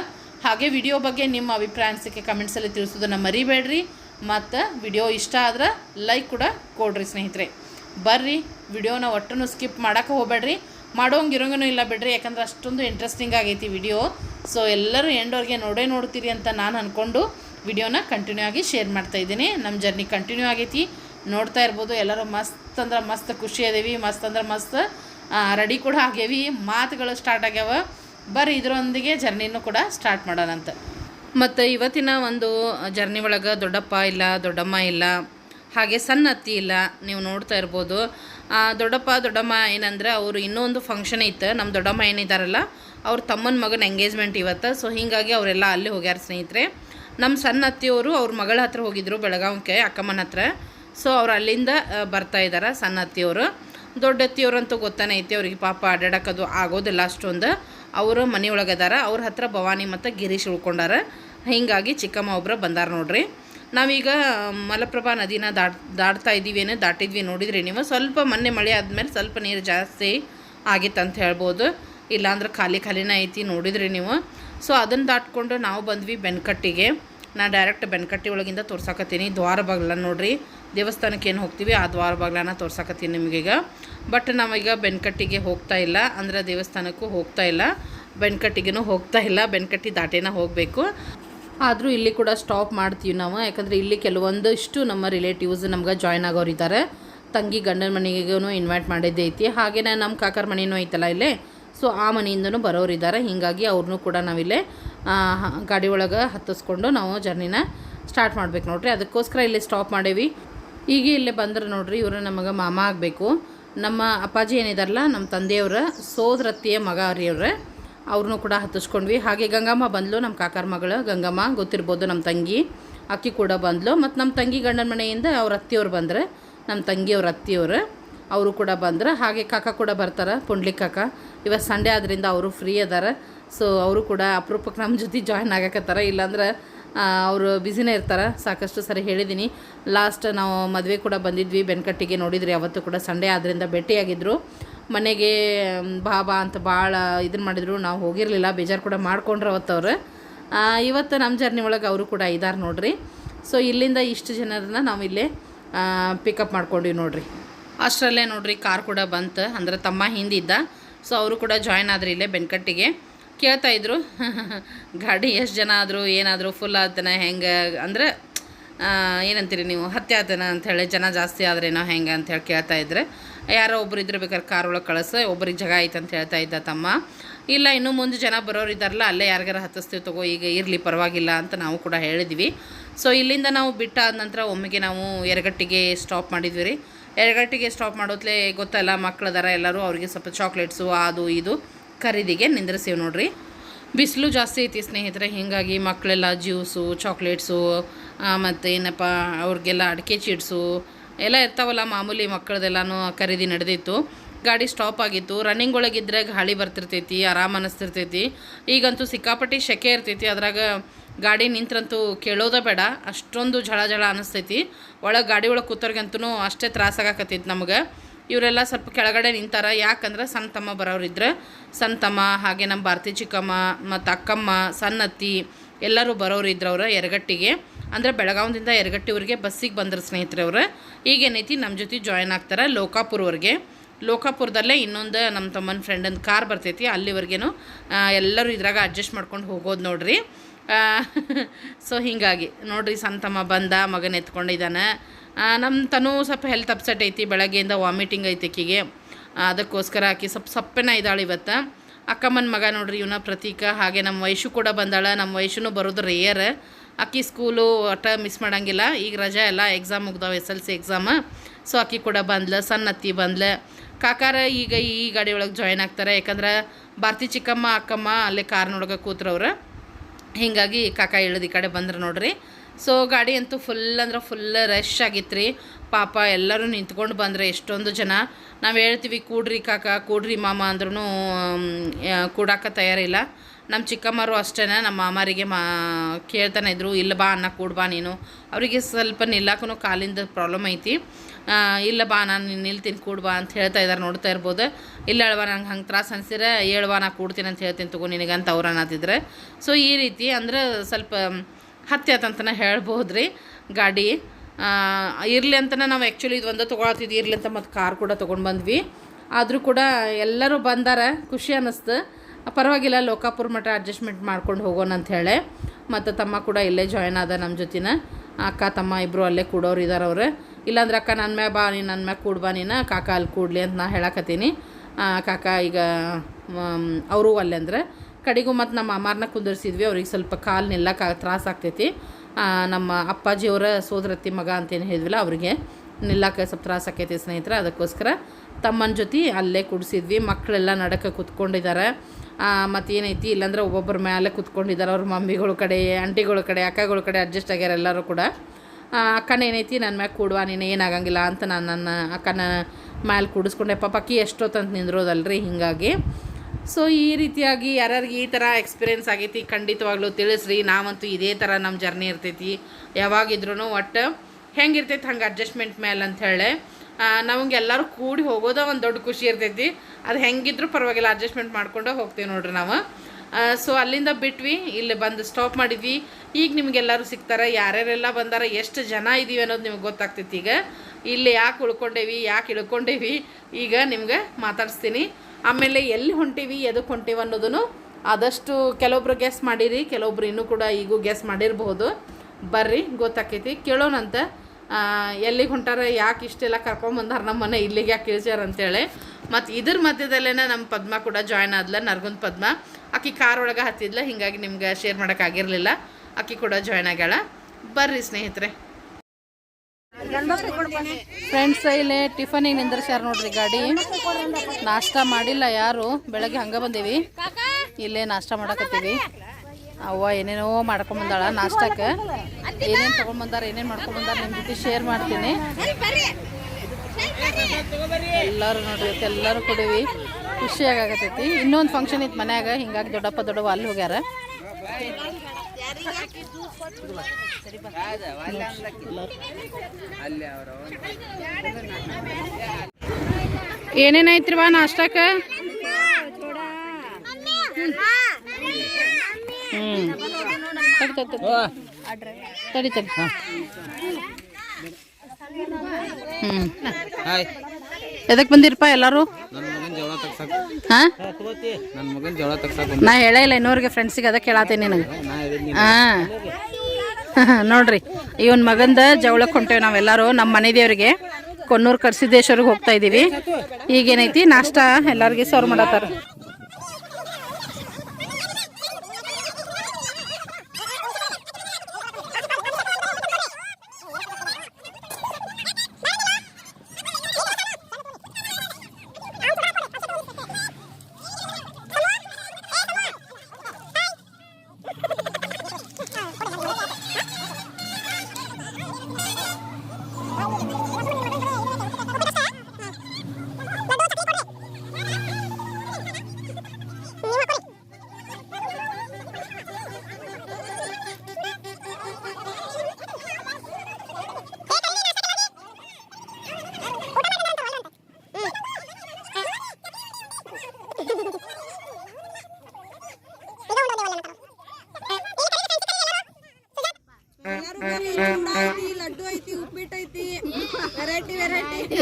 ಹಾಗೆ ವಿಡಿಯೋ ಬಗ್ಗೆ ನಿಮ್ಮ ಅಭಿಪ್ರಾಯ ಅನಿಸಿಕೆ ಕಮೆಂಟ್ಸಲ್ಲಿ ತಿಳಿಸೋದನ್ನು ಮರಿಬೇಡ್ರಿ. ಮತ್ತು ವಿಡಿಯೋ ಇಷ್ಟ ಆದ್ರೆ ಲೈಕ್ ಕೂಡ ಕೊಡ್ರಿ ಸ್ನೇಹಿತರೆ. ಬರ್ರಿ ವಿಡಿಯೋನ ಒಟ್ಟನ್ನು ಸ್ಕಿಪ್ ಮಾಡೋಕೆ ಹೋಗ್ಬೇಡ್ರಿ. ಮಾಡೋಂಗಿರೋಂಗೂ ಇಲ್ಲ ಬಿಡ್ರಿ, ಯಾಕಂದ್ರೆ ಅಷ್ಟೊಂದು ಇಂಟ್ರೆಸ್ಟಿಂಗ್ ಆಗೈತಿ ವಿಡಿಯೋ ಸೊ ಎಲ್ಲರೂ ಎಂಡೋರಿಗೆ ನೋಡೇ ನೋಡ್ತೀರಿ ಅಂತ ನಾನು ಅಂದ್ಕೊಂಡು ವಿಡಿಯೋನ ಕಂಟಿನ್ಯೂ ಆಗಿ ಶೇರ್ ಮಾಡ್ತಾ ಇದ್ದೀನಿ. ನಮ್ಮ ಜರ್ನಿ ಕಂಟಿನ್ಯೂ ಆಗೈತಿ. ನೋಡ್ತಾ ಇರ್ಬೋದು. ಎಲ್ಲರೂ ಮಸ್ತ್ ಅಂದ್ರೆ ಮಸ್ತ್ ಖುಷಿ ಅದೇವಿ, ಮಸ್ತ್ ಅಂದ್ರೆ ಮಸ್ತ್ ರೆಡಿ ಕೂಡ ಆಗ್ಯವಿ. ಮಾತುಗಳು ಸ್ಟಾರ್ಟ್ ಆಗ್ಯಾವ. ಬರೀ ಇದರೊಂದಿಗೆ ಜರ್ನಿನೂ ಕೂಡ ಸ್ಟಾರ್ಟ್ ಮಾಡೋಣಂತ. ಮತ್ತು ಇವತ್ತಿನ ಒಂದು ಜರ್ನಿ ಒಳಗೆ ದೊಡ್ಡಪ್ಪ ಇಲ್ಲ, ದೊಡ್ಡಮ್ಮ ಇಲ್ಲ, ಹಾಗೆ ಸಣ್ಣ ಅತ್ತಿ ಇಲ್ಲ, ನೀವು ನೋಡ್ತಾ ಇರ್ಬೋದು. ದೊಡ್ಡಪ್ಪ, ದೊಡ್ಡಮ್ಮ ಏನಂದ್ರೆ ಅವರು ಇನ್ನೊಂದು ಫಂಕ್ಷನ್ ಇತ್ತು. ನಮ್ಮ ದೊಡ್ಡಮ್ಮ ಏನಿದ್ದಾರಲ್ಲ ಅವ್ರ ತಮ್ಮನ ಮಗನ ಎಂಗೇಜ್ಮೆಂಟ್ ಇವತ್ತು. ಸೊ ಹೀಗಾಗಿ ಅವರೆಲ್ಲ ಅಲ್ಲಿ ಹೋಗ್ಯಾರ ಸ್ನೇಹಿತರೆ. ನಮ್ಮ ಸಣ್ಣ ಅತ್ತಿಯವರು ಅವ್ರ ಮಗಳ ಹತ್ರ ಹೋಗಿದ್ರು ಬೆಳಗಾವಿಗೆ ಅಕ್ಕಮ್ಮನ ಹತ್ರ. ಸೊ ಅವ್ರು ಅಲ್ಲಿಂದ ಬರ್ತಾ ಇದ್ದಾರೆ ಸಣ್ಣ ಅತ್ತಿಯವರು. ದೊಡ್ಡ ಅತ್ತಿಯವ್ರಂತೂ ಗೊತ್ತಾನೆ ಐತಿ, ಅವ್ರಿಗೆ ಪಾಪ ಅಡ್ಡಾಡೋಕ್ಕದು ಆಗೋದಿಲ್ಲ ಅಷ್ಟೊಂದು. ಅವರು ಮನೆಯೊಳಗೆ ಅದಾರ ಅವ್ರ ಹತ್ರ ಭವಾನಿ ಮತ್ತು ಗಿರೀಶ್ ಉಳ್ಕೊಂಡಾರ. ಹೀಗಾಗಿ ಚಿಕ್ಕಮ್ಮ ಒಬ್ಬರು ಬಂದಾರ ನೋಡ್ರಿ. ನಾವೀಗ, ಮಲಪ್ರಭಾ ನದಿನ ದಾಟ್, ದಾಟ್ತಾ ಇದ್ದೀವೇನೋ, ದಾಟಿದ್ವಿ ನೋಡಿದ್ರಿ ನೀವು. ಸ್ವಲ್ಪ ಮೊನ್ನೆ ಮಳೆ ಆದಮೇಲೆ ಸ್ವಲ್ಪ ನೀರು ಜಾಸ್ತಿ ಆಗಿತ್ತು ಅಂತ ಹೇಳ್ಬೋದು. ಇಲ್ಲಾಂದ್ರೆ ಖಾಲಿ ಖಾಲಿನ ಐತಿ ನೋಡಿದ್ರಿ ನೀವು. ಸೊ ಅದನ್ನು ದಾಟ್ಕೊಂಡು ನಾವು ಬಂದ್ವಿ ಬೆನ್ಕಟ್ಟಿಗೆ. ನಾ ಡೈರೆಕ್ಟ್ ಬೆನ್ಕಟ್ಟಿ ಒಳಗಿಂದ ತೋರ್ಸಾಕತ್ತೀನಿ. ದ್ವಾರ ಬಗ್ಲ ನೋಡ್ರಿ. ದೇವಸ್ಥಾನಕ್ಕೆ ಏನು ಹೋಗ್ತೀವಿ? ಆ ದ್ವಾರ ಬಾಗ್ಲನ ತೋರ್ಸಕತ್ತೀನಿ ನಿಮಗೀಗ. ಬಟ್ ನಾವೀಗ ಬೆನ್ಕಟ್ಟಿಗೆ ಹೋಗ್ತಾ ಇಲ್ಲ. ಅಂದರೆ ದೇವಸ್ಥಾನಕ್ಕೂ ಹೋಗ್ತಾ ಇಲ್ಲ. ಬೆನ್ಕಟ್ಟಿಗೆನೂ ಹೋಗ್ತಾ ಇಲ್ಲ. ಬೆನ್ಕಟ್ಟಿ ದಾಟೇನ ಹೋಗಬೇಕು. ಆದರೂ ಇಲ್ಲಿ ಕೂಡ ಸ್ಟಾಪ್ ಮಾಡ್ತೀವಿ ನಾವು. ಯಾಕಂದರೆ ಇಲ್ಲಿ ಕೆಲವೊಂದಿಷ್ಟು ನಮ್ಮ ರಿಲೇಟಿವ್ಸ್ ನಮ್ಗೆ ಜಾಯ್ನ್ ಆಗೋರು ಇದ್ದಾರೆ ತಂಗಿ ಗಂಡನ ಮನೆಗೂ ಇನ್ವೈಟ್ ಮಾಡಿದ್ದೆ ಐತಿ. ಹಾಗೆಯೇ ನಮ್ಮ ಕಾಕರ ಮನೆಯೂ ಐತಲ್ಲ ಇಲ್ಲೇ. ಸೊ ಆ ಮನೆಯಿಂದನೂ ಬರೋರು ಇದ್ದಾರೆ ಹೀಗಾಗಿ ಅವ್ರನ್ನೂ ಕೂಡ ನಾವಿಲ್ಲೇ ಗಾಡಿ ಒಳಗೆ ಹತ್ತಿಸ್ಕೊಂಡು ನಾವು ಜರ್ನಿನ ಸ್ಟಾರ್ಟ್ ಮಾಡ್ಬೇಕು ನೋಡ್ರಿ. ಅದಕ್ಕೋಸ್ಕರ ಇಲ್ಲಿ ಸ್ಟಾಪ್ ಮಾಡೇವಿ. ಈಗ ಇಲ್ಲಿ ಬಂದ್ರೆ ನೋಡ್ರಿ, ಇವರು ನಮಗೆ ಮಾಮ ಆಗಬೇಕು. ನಮ್ಮ ಅಪ್ಪಾಜಿ ಏನಿದಾರಲ್ಲ, ನಮ್ಮ ತಂದೆಯವರ ಸೋದರತ್ತಿಯ ಮಗ ರೀ ಅವ್ರೆ. ಅವ್ರನ್ನೂ ಕೂಡ ಹತ್ತಿಸ್ಕೊಂಡ್ವಿ. ಹಾಗೆ ಗಂಗಮ್ಮ ಬಂದ್ಲು, ನಮ್ಮ ಕಾಕರ ಮಗಳು ಗಂಗಮ್ಮ, ಗೊತ್ತಿರ್ಬೋದು ನಮ್ಮ ತಂಗಿ. ಅಕ್ಕಿ ಕೂಡ ಬಂದ್ಲು. ಮತ್ತು ನಮ್ಮ ತಂಗಿ ಗಂಡನ ಮನೆಯಿಂದ ಅವ್ರ ಅತ್ತಿಯವ್ರು ಬಂದರೆ, ನಮ್ಮ ತಂಗಿಯವ್ರ ಅತ್ತಿಯವರು, ಅವರು ಕೂಡ ಬಂದ್ರೆ. ಹಾಗೆ ಕಾಕ ಕೂಡ ಬರ್ತಾರೆ, ಪುಂಡ್ಲಿ ಕಾಕ. ಇವತ್ತು ಸಂಡೇ ಆದ್ದರಿಂದ ಅವರು ಫ್ರೀ ಅದಾರ. ಸೊ ಅವರು ಕೂಡ ಅಪರೂಪಕ್ಕೆ ನಮ್ಮ ಜೊತೆ ಜಾಯ್ನ್ ಆಗಕತ್ತಾರ. ಇಲ್ಲಾಂದ್ರೆ ಅವರು ಬ್ಯುಸಿನೇ ಇರ್ತಾರೆ, ಸಾಕಷ್ಟು ಸರಿ ಹೇಳಿದ್ದೀನಿ ಲಾಸ್ಟ್ ನಾವು ಮದುವೆ ಕೂಡ ಬಂದಿದ್ವಿ, ಬೆನ್ಕಟ್ಟಿಗೆ ನೋಡಿದ್ರಿ, ಅವತ್ತು ಕೂಡ ಸಂಡೇ ಆದ್ದರಿಂದ ಭೇಟಿಯಾಗಿದ್ದರು ಮನೆಗೆ ಬಾಬಾ ಅಂತ ಭಾಳ ಇದನ್ನು ಮಾಡಿದ್ರು, ನಾವು ಹೋಗಿರಲಿಲ್ಲ, ಬೇಜಾರು ಕೂಡ ಮಾಡ್ಕೊಂಡ್ರು ಅವತ್ತವ್ರು ಇವತ್ತು ನಮ್ಮ ಜರ್ನಿ ಒಳಗೆ ಅವರು ಕೂಡ ಇದ್ದಾರೆ ನೋಡ್ರಿ. ಸೊ ಇಲ್ಲಿಂದ ಇಷ್ಟು ಜನರನ್ನ ನಾವು ಇಲ್ಲೇ ಪಿಕಪ್ ಮಾಡ್ಕೊಂಡಿವಿ ನೋಡ್ರಿ. ಅಷ್ಟರಲ್ಲೇ ನೋಡ್ರಿ, ಕಾರ್ ಕೂಡ ಬಂತು, ಅಂದ್ರೆ ತಮ್ಮ ಹಿಂದಿದ್ದ. ಸೊ ಅವರು ಕೂಡ ಜಾಯ್ನ್ ಆದ್ರಿ ಇಲ್ಲೇ ಬೆನ್ಕಟ್ಟಿಗೆ. ಕೇಳ್ತಾ ಇದ್ರು. ಗಾಡಿ ಎಷ್ಟು ಜನ ಆದರೂ, ಏನಾದರೂ ಫುಲ್ ಆತನ ಹೆಂಗೆ, ಅಂದರೆ ಏನಂತೀರಿ ನೀವು, ಹತ್ಯೆ ಆತನ ಅಂಥೇಳಿ ಜನ ಜಾಸ್ತಿ ಆದ್ರೇನೋ ಹೆಂಗೆ ಅಂಥೇಳಿ ಕೇಳ್ತಾ ಇದ್ರೆ. ಯಾರೋ ಒಬ್ರು ಇದ್ರೆ ಬೇಕಾದ್ರೆ ಕಾರ್ ಒಳಗೆ ಕಳಿಸ್, ಒಬ್ರಿಗೆ ಜಗ ಐತೆ ಅಂತ ಹೇಳ್ತಾ ಇದ್ದ ತಮ್ಮ. ಇಲ್ಲ, ಇನ್ನೂ ಮುಂದೆ ಜನ ಬರೋರು ಇದ್ದಾರಲ್ಲ, ಅಲ್ಲೇ ಯಾರಿಗಾರ ಹತ್ತಿಸ್ತೀವಿ ತಗೋ, ಈಗ ಇರಲಿ, ಪರವಾಗಿಲ್ಲ ಅಂತ ನಾವು ಕೂಡ ಹೇಳಿದ್ವಿ. ಸೊ ಇಲ್ಲಿಂದ ನಾವು ಬಿಟ್ಟಾದ ನಂತರ ಒಮ್ಮೆಗೆ ನಾವು ಎರಗಟ್ಟಿಗೆ ಸ್ಟಾಪ್ ಮಾಡಿದ್ವಿ ರೀ. ಎರಗಟ್ಟಿಗೆ ಸ್ಟಾಪ್ ಮಾಡೋತ್ಲೇ ಗೊತ್ತಲ್ಲ ಮಕ್ಕಳದಾರ ಎಲ್ಲರೂ ಅವರಿಗೆ ಸ್ವಲ್ಪ ಚಾಕ್ಲೇಟ್ಸು ಅದು, ಇದು. ಖರೀದಿಗೆ ನಿಂದ್ರಿಸಿವಿ ನೋಡ್ರಿ. ಬಿಸಿಲು ಜಾಸ್ತಿ ಐತಿ ಸ್ನೇಹಿತರೆ, ಹೀಗಾಗಿ ಮಕ್ಕಳೆಲ್ಲ ಜ್ಯೂಸು, ಚಾಕ್ಲೇಟ್ಸು ಮತ್ತು ಏನಪ್ಪ, ಅವ್ರಿಗೆಲ್ಲ ಅಡಿಕೆ ಚೀಟ್ಸು ಎಲ್ಲ ಇರ್ತಾವಲ್ಲ ಮಾಮೂಲಿ ಮಕ್ಕಳದೆಲ್ಲನೂ ಖರೀದಿ ನಡೆದಿತ್ತು. ಗಾಡಿ ಸ್ಟಾಪ್ ಆಗಿತ್ತು. ರನ್ನಿಂಗ್ ಒಳಗಿದ್ರೆ ಗಾಳಿ ಬರ್ತಿರ್ತೈತಿ, ಆರಾಮ ಅನ್ನಿಸ್ತಿರ್ತೈತಿ ಈಗಂತೂ ಸಿಕ್ಕಾಪಟ್ಟಿ ಸೆಕೆ ಇರ್ತೈತಿ. ಅದ್ರಾಗ ಗಾಡಿ ನಿಂತ್ರಂತೂ ಕೇಳೋದ ಬೇಡ. ಅಷ್ಟೊಂದು ಝಳ ಝಳ ಅನ್ನಿಸ್ತೈತಿ ಒಳಗೆ ಗಾಡಿ ಒಳಗೆ ಕೂತವ್ರಿಗಂತೂ ಅಷ್ಟೇ ತ್ರಾಸಾಗಕತ್ತೈತಿ ನಮ್ಗೆ. ಇವರೆಲ್ಲ ಸ್ವಲ್ಪ ಕೆಳಗಡೆ ನಿಂತಾರ. ಯಾಕಂದ್ರೆ ಸಣ್ಣ ತಮ್ಮ ಬರೋರಿದ್ರೆ ಸಣ್ಣ ತಮ್ಮ, ಹಾಗೆ ನಮ್ಮ ಭಾರತಿ ಚಿಕ್ಕಮ್ಮ ಮತ್ತು ಅಕ್ಕಮ್ಮ, ಸಣ್ಣ ಅತ್ತಿ ಎಲ್ಲರೂ ಬರೋರಿದ್ರು ಅವ್ರು ಎರಗಟ್ಟಿಗೆ ಅಂದರೆ ಬೆಳಗಾವಿಂದ ಎರಗಟ್ಟಿವರೆಗೆ ಬಸ್ಸಿಗೆ ಬಂದರು ಸ್ನೇಹಿತರೆ ಅವ್ರು ಈಗೇನೈತಿ ನಮ್ಮ ಜೊತೆ ಜಾಯ್ನ್ ಆಗ್ತಾರೆ ಲೋಕಾಪುರವರೆಗೆ. ಲೋಕಾಪುರದಲ್ಲೇ ಇನ್ನೊಂದು ನಮ್ಮ ತಮ್ಮನ ಫ್ರೆಂಡಂದು ಕಾರ್ ಬರ್ತೈತಿ. ಅಲ್ಲಿವರೆಗೇನು ಎಲ್ಲರೂ ಇದ್ರಾಗ ಅಡ್ಜಸ್ಟ್ ಮಾಡ್ಕೊಂಡು ಹೋಗೋದು ನೋಡ್ರಿ. ಸೊ ಹೀಗಾಗಿ, ನೋಡ್ರಿ ಸಂತಮ್ಮ ತಮ್ಮ ಬಂದ, ಮಗನ ಎತ್ಕೊಂಡಿದ್ದಾನೆ. ನಮ್ಮ ತನೂ ಸ್ವಲ್ಪ ಹೆಲ್ತ್ ಅಪ್ಸೆಟ್ ಐತಿ, ಬೆಳಗ್ಗೆಯಿಂದ ವಾಮಿಟಿಂಗ್ ಐತಿ ಆಕಿಗೆ ಅದಕ್ಕೋಸ್ಕರ ಆಕೆ ಸ್ವಲ್ಪ ಸಪ್ಪೆನ ಇದ್ದಾಳೆ ಇವತ್ತು. ಅಕ್ಕಮ್ಮನ ಮಗ ನೋಡ್ರಿ, ಇವನ ಪ್ರತೀಕ. ಹಾಗೆ ನಮ್ಮ ವಯಸ್ಸು ಕೂಡ ಬಂದಾಳ. ನಮ್ಮ ವಯಸ್ಸೂ ಬರೋದು ರೇಯರ್ ಅಕ್ಕಿ ಸ್ಕೂಲು ಒಟ್ಟ ಮಿಸ್ ಮಾಡೋಂಗಿಲ್ಲ. ಈಗ ರಜಾ ಎಲ್ಲ exam ಮುಗ್ದಾವೆ S L C exam so ಅಕ್ಕಿ ಕೂಡ ಬಂದ್ಲ, ಸಣ್ಣ ಅತ್ತಿ ಬಂದ್ಲ. ಕಾಕಾರ ಈಗ ಈ ಗಾಡಿ ಒಳಗೆ ಜಾಯ್ನ್ ಆಗ್ತಾರೆ. ಯಾಕಂದ್ರೆ ಭಾರತಿ ಚಿಕ್ಕಮ್ಮ, ಅಕ್ಕಮ್ಮ ಅಲ್ಲೇ ಕಾರ್ನೊಳಗೆ ಕೂತ್ರವ್ರು. ಹೀಗಾಗಿ ಕಾಕ ಇಳಿದು ಈ ಕಡೆ ಬಂದ್ರೆ ನೋಡ್ರಿ. ಸೊ ಗಾಡಿ ಅಂತೂ ಫುಲ್ ಅಂದ್ರೆ ಫುಲ್ ರಶ್ ಆಗಿತ್ತು ರೀ ಪಾಪ ಎಲ್ಲರೂ ನಿಂತ್ಕೊಂಡು ಬಂದರೆ ಎಷ್ಟೊಂದು ಜನ. ನಾವು ಹೇಳ್ತೀವಿ, ಕೂಡ್ರಿ ಕಾಕ, ಕೂಡ್ರಿ ಮಾಮ ಅಂದ್ರೂ ಕೂಡಾಕ ತಯಾರಿಲ್ಲ ನಮ್ಮ ಚಿಕ್ಕಮ್ಮರು ಅಷ್ಟೇ ನಮ್ಮ ಮಾಮಾರಿಗೆ ಮಾ, ಕೇಳ್ತಾನೆ ಇದ್ರು, ಇಲ್ಲ ಬಾ ಅನ್ನ ಕೂಡ್ ಬಾ ನೀನು. ಅವರಿಗೆ ಸ್ವಲ್ಪ ನಿಲ್ಲಕ್ಕೂ ಕಾಲಿಂದ ಪ್ರಾಬ್ಲಮ್ ಐತಿ. ಇಲ್ಲ ಬಾ, ನಾನು ನಿಲ್ತೀನಿ, ಕೂಡ್ ಬಾ ಅಂತ ಹೇಳ್ತಾ ಇದ್ದಾರೆ ನೋಡ್ತಾ ಇರ್ಬೋದು. ಇಲ್ಲ ಅಳ್ವಾ, ನಂಗೆ ಹಂಗೆ ತ್ರಾಸ ಅನ್ಸಿದ್ರೆ ಏಳುವ ನಾ ಕೂಡ್ತೀನಿ ಅಂತ ಹೇಳ್ತೀನಿ ತಗೋ ನಿನಗಂತ ಅವ್ರ ಅನ್ನತ್ತಿದ್ರೆ ಸೊ ಈ ರೀತಿ ಅಂದ್ರೆ ಸ್ವಲ್ಪ ಹತ್ತಿ ಆತಂತನ ಹೇಳ್ಬೋದು ರೀ ಗಾಡಿ. ಇರಲಿ ಅಂತಲೇ ನಾವು ಆ್ಯಕ್ಚುಲಿ ಇದು ಒಂದು ತೊಗೊಳತ್ತಿದ್ವಿ, ಇರಲಿ ಅಂತ ಮತ್ತು ಕಾರ್ ಕೂಡ ತೊಗೊಂಡು ಬಂದ್ವಿ. ಆದರೂ ಕೂಡ ಎಲ್ಲರೂ ಬಂದಾರ, ಖುಷಿ ಅನ್ನಿಸ್ತು ಪರವಾಗಿಲ್ಲ, ಲೋಕಾಪುರ ಮಠ ಅಡ್ಜಸ್ಟ್ಮೆಂಟ್ ಮಾಡ್ಕೊಂಡು ಹೋಗೋಣ ಅಂತ ಹೇಳಿ. ಮತ್ತು ತಮ್ಮ ಕೂಡ ಇಲ್ಲೇ ಜಾಯ್ನ್ ಆದ ನಮ್ಮ ಜೊತಿನ. ಅಕ್ಕ, ತಮ್ಮ ಇಬ್ಬರು ಅಲ್ಲೇ ಕೂಡೋರು ಇದ್ದಾರೆ ಅವ್ರು. ಇಲ್ಲಾಂದ್ರೆ ಅಕ್ಕ ನನ್ನ ಮ್ಯಾಗ ಬಾ, ನೀನು ನನ್ನ ಮ್ಯಾಗ ಕೂಡ್ಬಾ ನೀನು, ಕಾಕ ಅಲ್ಲಿ ಕೂಡಲಿ ಅಂತ ನಾ ಹೇಳಕತ್ತೀನಿ. ಕಾಕ, ಈಗ ಅವರು ಅಲ್ಲೇ ಅಂದರೆ ಕಡೆಗೂ ಮತ್ತು ನಮ್ಮ ಅಮ್ಮಾರನ್ನ ಕುಂದರ್ಸಿದ್ವಿ. ಅವ್ರಿಗೆ ಸ್ವಲ್ಪ ಕಾಲು ನಿಲ್ಲಕ್ಕೆ ತ್ರಾಸ ಆಗ್ತೈತಿ. ನಮ್ಮ ಅಪ್ಪಾಜಿಯವರ ಸೋದರತ್ತಿ ಮಗ ಅಂತೇನು ಹೇಳಿದ್ವಿಲ್ಲ ಅವರಿಗೆ ನಿಲ್ಲಕ್ಕೆ ಸ್ವಲ್ಪ ತ್ರಾಸ ಆಕೈತಿ ಸ್ನೇಹಿತರೆ, ಅದಕ್ಕೋಸ್ಕರ ತಮ್ಮನ ಜೊತೆ ಅಲ್ಲೇ ಕುಡಿಸಿದ್ವಿ. ಮಕ್ಕಳೆಲ್ಲ ನಡಕ್ಕೆ ಕೂತ್ಕೊಂಡಿದ್ದಾರೆ ಮತ್ತು ಏನೈತಿ, ಇಲ್ಲಾಂದ್ರೆ ಒಬ್ಬೊಬ್ಬರ ಮೇಲೆ ಕೂತ್ಕೊಂಡಿದ್ದಾರೆ ಅವ್ರ ಮಮ್ಮಿಗಳ ಕಡೆ, ಆಂಟಿಗಳ ಕಡೆ, ಅಕ್ಕಗಳ ಕಡೆ ಅಡ್ಜಸ್ಟ್ ಆಗ್ಯಾರ ಎಲ್ಲರೂ ಕೂಡ. ಅಕ್ಕನ ಏನೈತಿ ನನ್ನ ಮ್ಯಾಗ ಕೂಡುವ, ನೀನು ಏನಾಗಂಗಿಲ್ಲ ಅಂತ ನಾನು ನನ್ನ ಅಕ್ಕನ ಮ್ಯಾಲೆ ಕೂಡಿಸ್ಕೊಂಡೆ ಪಾಪಕ್ಕಿ ಎಷ್ಟೊತ್ತಂತ ನಿಂದ್ರೋದಲ್ರಿ ಹೀಗಾಗಿ? ಸೊ ಈ ರೀತಿಯಾಗಿ ಯಾರ್ಯಾರಿಗೆ ಈ ಥರ ಎಕ್ಸ್ಪೀರಿಯೆನ್ಸ್ ಆಗೈತಿ, ಖಂಡಿತವಾಗ್ಲೂ ತಿಳಿಸ್ರಿ. ನಾವಂತೂ ಇದೇ ಥರ ನಮ್ಮ ಜರ್ನಿ ಇರ್ತೈತಿ. ಯಾವಾಗಿದ್ರೂ ಒಟ್ಟು ಹೆಂಗಿರ್ತೈತಿ ಹಂಗೆ ಅಡ್ಜಸ್ಟ್ಮೆಂಟ್ ಮೇಲೆ ಅಂಥೇಳಿ ನಮಗೆ ಎಲ್ಲರೂ ಕೂಡಿ ಹೋಗೋದ ಒಂದು ದೊಡ್ಡ ಖುಷಿ ಇರ್ತೈತಿ. ಅದು ಹೆಂಗಿದ್ರು ಪರವಾಗಿಲ್ಲ ಅಡ್ಜಸ್ಟ್ಮೆಂಟ್ ಮಾಡ್ಕೊಂಡು ಹೋಗ್ತೀವಿ ನೋಡ್ರಿ ನಾವು. ಸೊ ಅಲ್ಲಿಂದ ಬಿಟ್ವಿ, ಇಲ್ಲಿ ಬಂದು ಸ್ಟಾಪ್ ಮಾಡಿದ್ವಿ. ಈಗ ನಿಮಗೆಲ್ಲರೂ ಸಿಗ್ತಾರೆ, ಯಾರ್ಯಾರೆಲ್ಲ ಬಂದಾರ, ಎಷ್ಟು ಜನ ಇದ್ದೀವಿ ಅನ್ನೋದು ನಿಮ್ಗೆ ಗೊತ್ತಾಗ್ತೈತಿ ಈಗ. ಇಲ್ಲಿ ಯಾಕೆ ಉಳ್ಕೊಂಡೇವಿ, ಯಾಕೆ ಇಳ್ಕೊಂಡೇವಿ, ಈಗ ನಿಮ್ಗೆ ಮಾತಾಡಿಸ್ತೀನಿ. ಆಮೇಲೆ ಎಲ್ಲಿ ಹೊಂಟೀವಿ ಎದಕ್ಕೆ ಹೊಂಟೀವಿ ಅನ್ನೋದನ್ನು ಆದಷ್ಟು ಕೆಲವೊಬ್ರು ಗೆಸ್ ಮಾಡಿರಿ, ಕೆಲವೊಬ್ರು ಇನ್ನೂ ಕೂಡ ಈಗೂ ಗೆಸ್ ಮಾಡಿರಬಹುದು. ಬರ್ರಿ, ಗೊತ್ತಾಕೈತಿ. ಕೇಳೋಣಂತ ಎಲ್ಲಿಗೆ ಹೊಂಟಾರ, ಯಾಕೆ ಇಷ್ಟೆಲ್ಲ ಕರ್ಕೊಂಬಂದಾರ ನಮ್ಮ ಮನೆ, ಇಲ್ಲಿಗೆ ಯಾಕೆ ಇಳಿಸ್ಯಾರ ಅಂತೇಳಿ. ಮತ್ತು ಇದ್ರ ಮಧ್ಯದಲ್ಲೇ ನಮ್ಮ ಪದ್ಮ ಕೂಡ ಜಾಯ್ನ್ ಆದ್ಲ, ನರ್ಗುಂದ್ ಪದ್ಮ. ಆಕಿ ಕಾರ್ ಒಳಗೆ ಹತ್ತಿದ್ಲ, ಹೀಗಾಗಿ ನಿಮ್ಗೆ ಶೇರ್ ಮಾಡೋಕ್ಕಾಗಿರಲಿಲ್ಲ ಆಕಿ ಕೂಡ ಜಾಯ್ನ್ ಆಗ್ಯಾಳ. ಬರ್ರಿ ಸ್ನೇಹಿತರೆ. ಫ್ರೆಂಡ್ಸ್, ಇಲ್ಲಿ ಟಿಫನಿಗೆ ನಿಂದ್ರಸ್ಯಾರ ನೋಡ್ರಿ ಗಾಡಿ. ನಾಷ್ಟ ಮಾಡಿಲ್ಲ ಯಾರು. ಬೆಳಗ್ಗೆ ಹಂಗ ಬಂದೀವಿ. ಇಲ್ಲೇ ನಾಷ್ಟ ಮಾಡಕತ್ತೀವಿ. ಅವ್ವ ಏನೇನೋ ಮಾಡ್ಕೊಂಬಂದಾಳ ನಾಷ್ಟಕ್ಕೆ. ಏನೇನು ತೊಗೊಂಬಂದಾರ, ಏನೇನು ಮಾಡ್ಕೊಂಬಂದಾರ ನಿಮ್ಮ ಜೊತೆ ಶೇರ್ ಮಾಡ್ತೀನಿ. ಎಲ್ಲರೂ ನೋಡ್ರಿ ಎಲ್ಲಾರು ಕುಡೀವಿ. ಖುಷಿಯಾಗತೈತಿ ಇನ್ನೊಂದು ಫಂಕ್ಷನ್ ಇತ್ತು ಮನ್ಯಾಗ. ಹಿಂಗಾಗಿ ದೊಡ್ಡಪ್ಪ ದೊಡ್ಡವ ಅಲ್ಲಿ ಹೋಗ್ಯಾರ. ಏನೇನೈತ್ರಿ ವಾ ನಾಷ್ಟಕ್ಕ ತಡಿ ತಡಿ ಹ್ಮ್ ಎದಕ್ ಬಂದಿರಪ್ಪ ಎಲ್ಲಾರು ಹಾ? ನಾ ಹೇಳೇ ಇಲ್ಲ ಇನ್ನೋರಿಗೆ ಫ್ರೆಂಡ್ಸಿಗೆ ಅದಕ್ಕೆ ಕೇಳಾತೀನಿ ನಿನಗೆ. ಹಾಂ. ನೋಡ್ರಿ ಇವನ್ ಮಗಂದ ಜವಳಕ್ಕೆ ಹೊಂಟೇವಿ ನಾವೆಲ್ಲರೂ ನಮ್ಮ ಮನೆ ದೇವ್ರಿಗೆ ಕೊನ್ನೂರು ಕರ್ಸಿದ್ದೇಶ್ವರಿಗೆ ಹೋಗ್ತಾ ಇದೀವಿ. ಈಗೇನೈತಿ ನಾಷ್ಟ ಎಲ್ಲಾರ್ಗಿ ಸರ್ವ್ ಮಾಡತ್ತಾರ.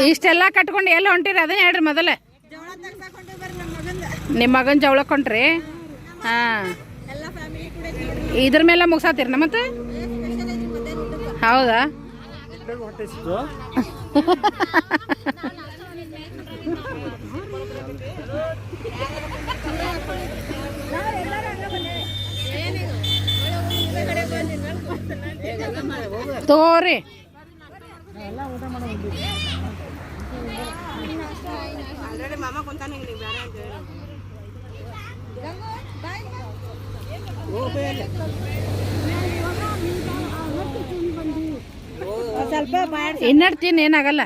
ಇಷ್ಟೆಲ್ಲ ಕಟ್ಕೊಂಡು ಎಲ್ಲ ಹೊಂಟಿರಿ, ಅದನ್ನ ಹೇಳ್ರಿ ಮೊದಲೇ. ನಮ್ಮ ನಿಮ್ಮ ಮಗನ ಜವಳಕ್ಕೆ ಹೊಂಟ್ರಿ ಹಾ. ಇದ್ರ ಮೇಲೆ ಮುಗ್ಸಾತೀರಿ ಮತ್ತೆ? ಹೌದಾ? ಐತಿ ಮಧ್ಯಾಹ್ನ ಊಟ ಮಾಡೋ ಆಲ್ರೆಡಿ ಮಾಮ ಕುಂತಾನ ಬೇಡ ಅಂತ ಹೇಳಿ. ಸ್ವಲ್ಪ ಇನ್ನಡ್ತೀನಿ ಏನಾಗಲ್ಲ.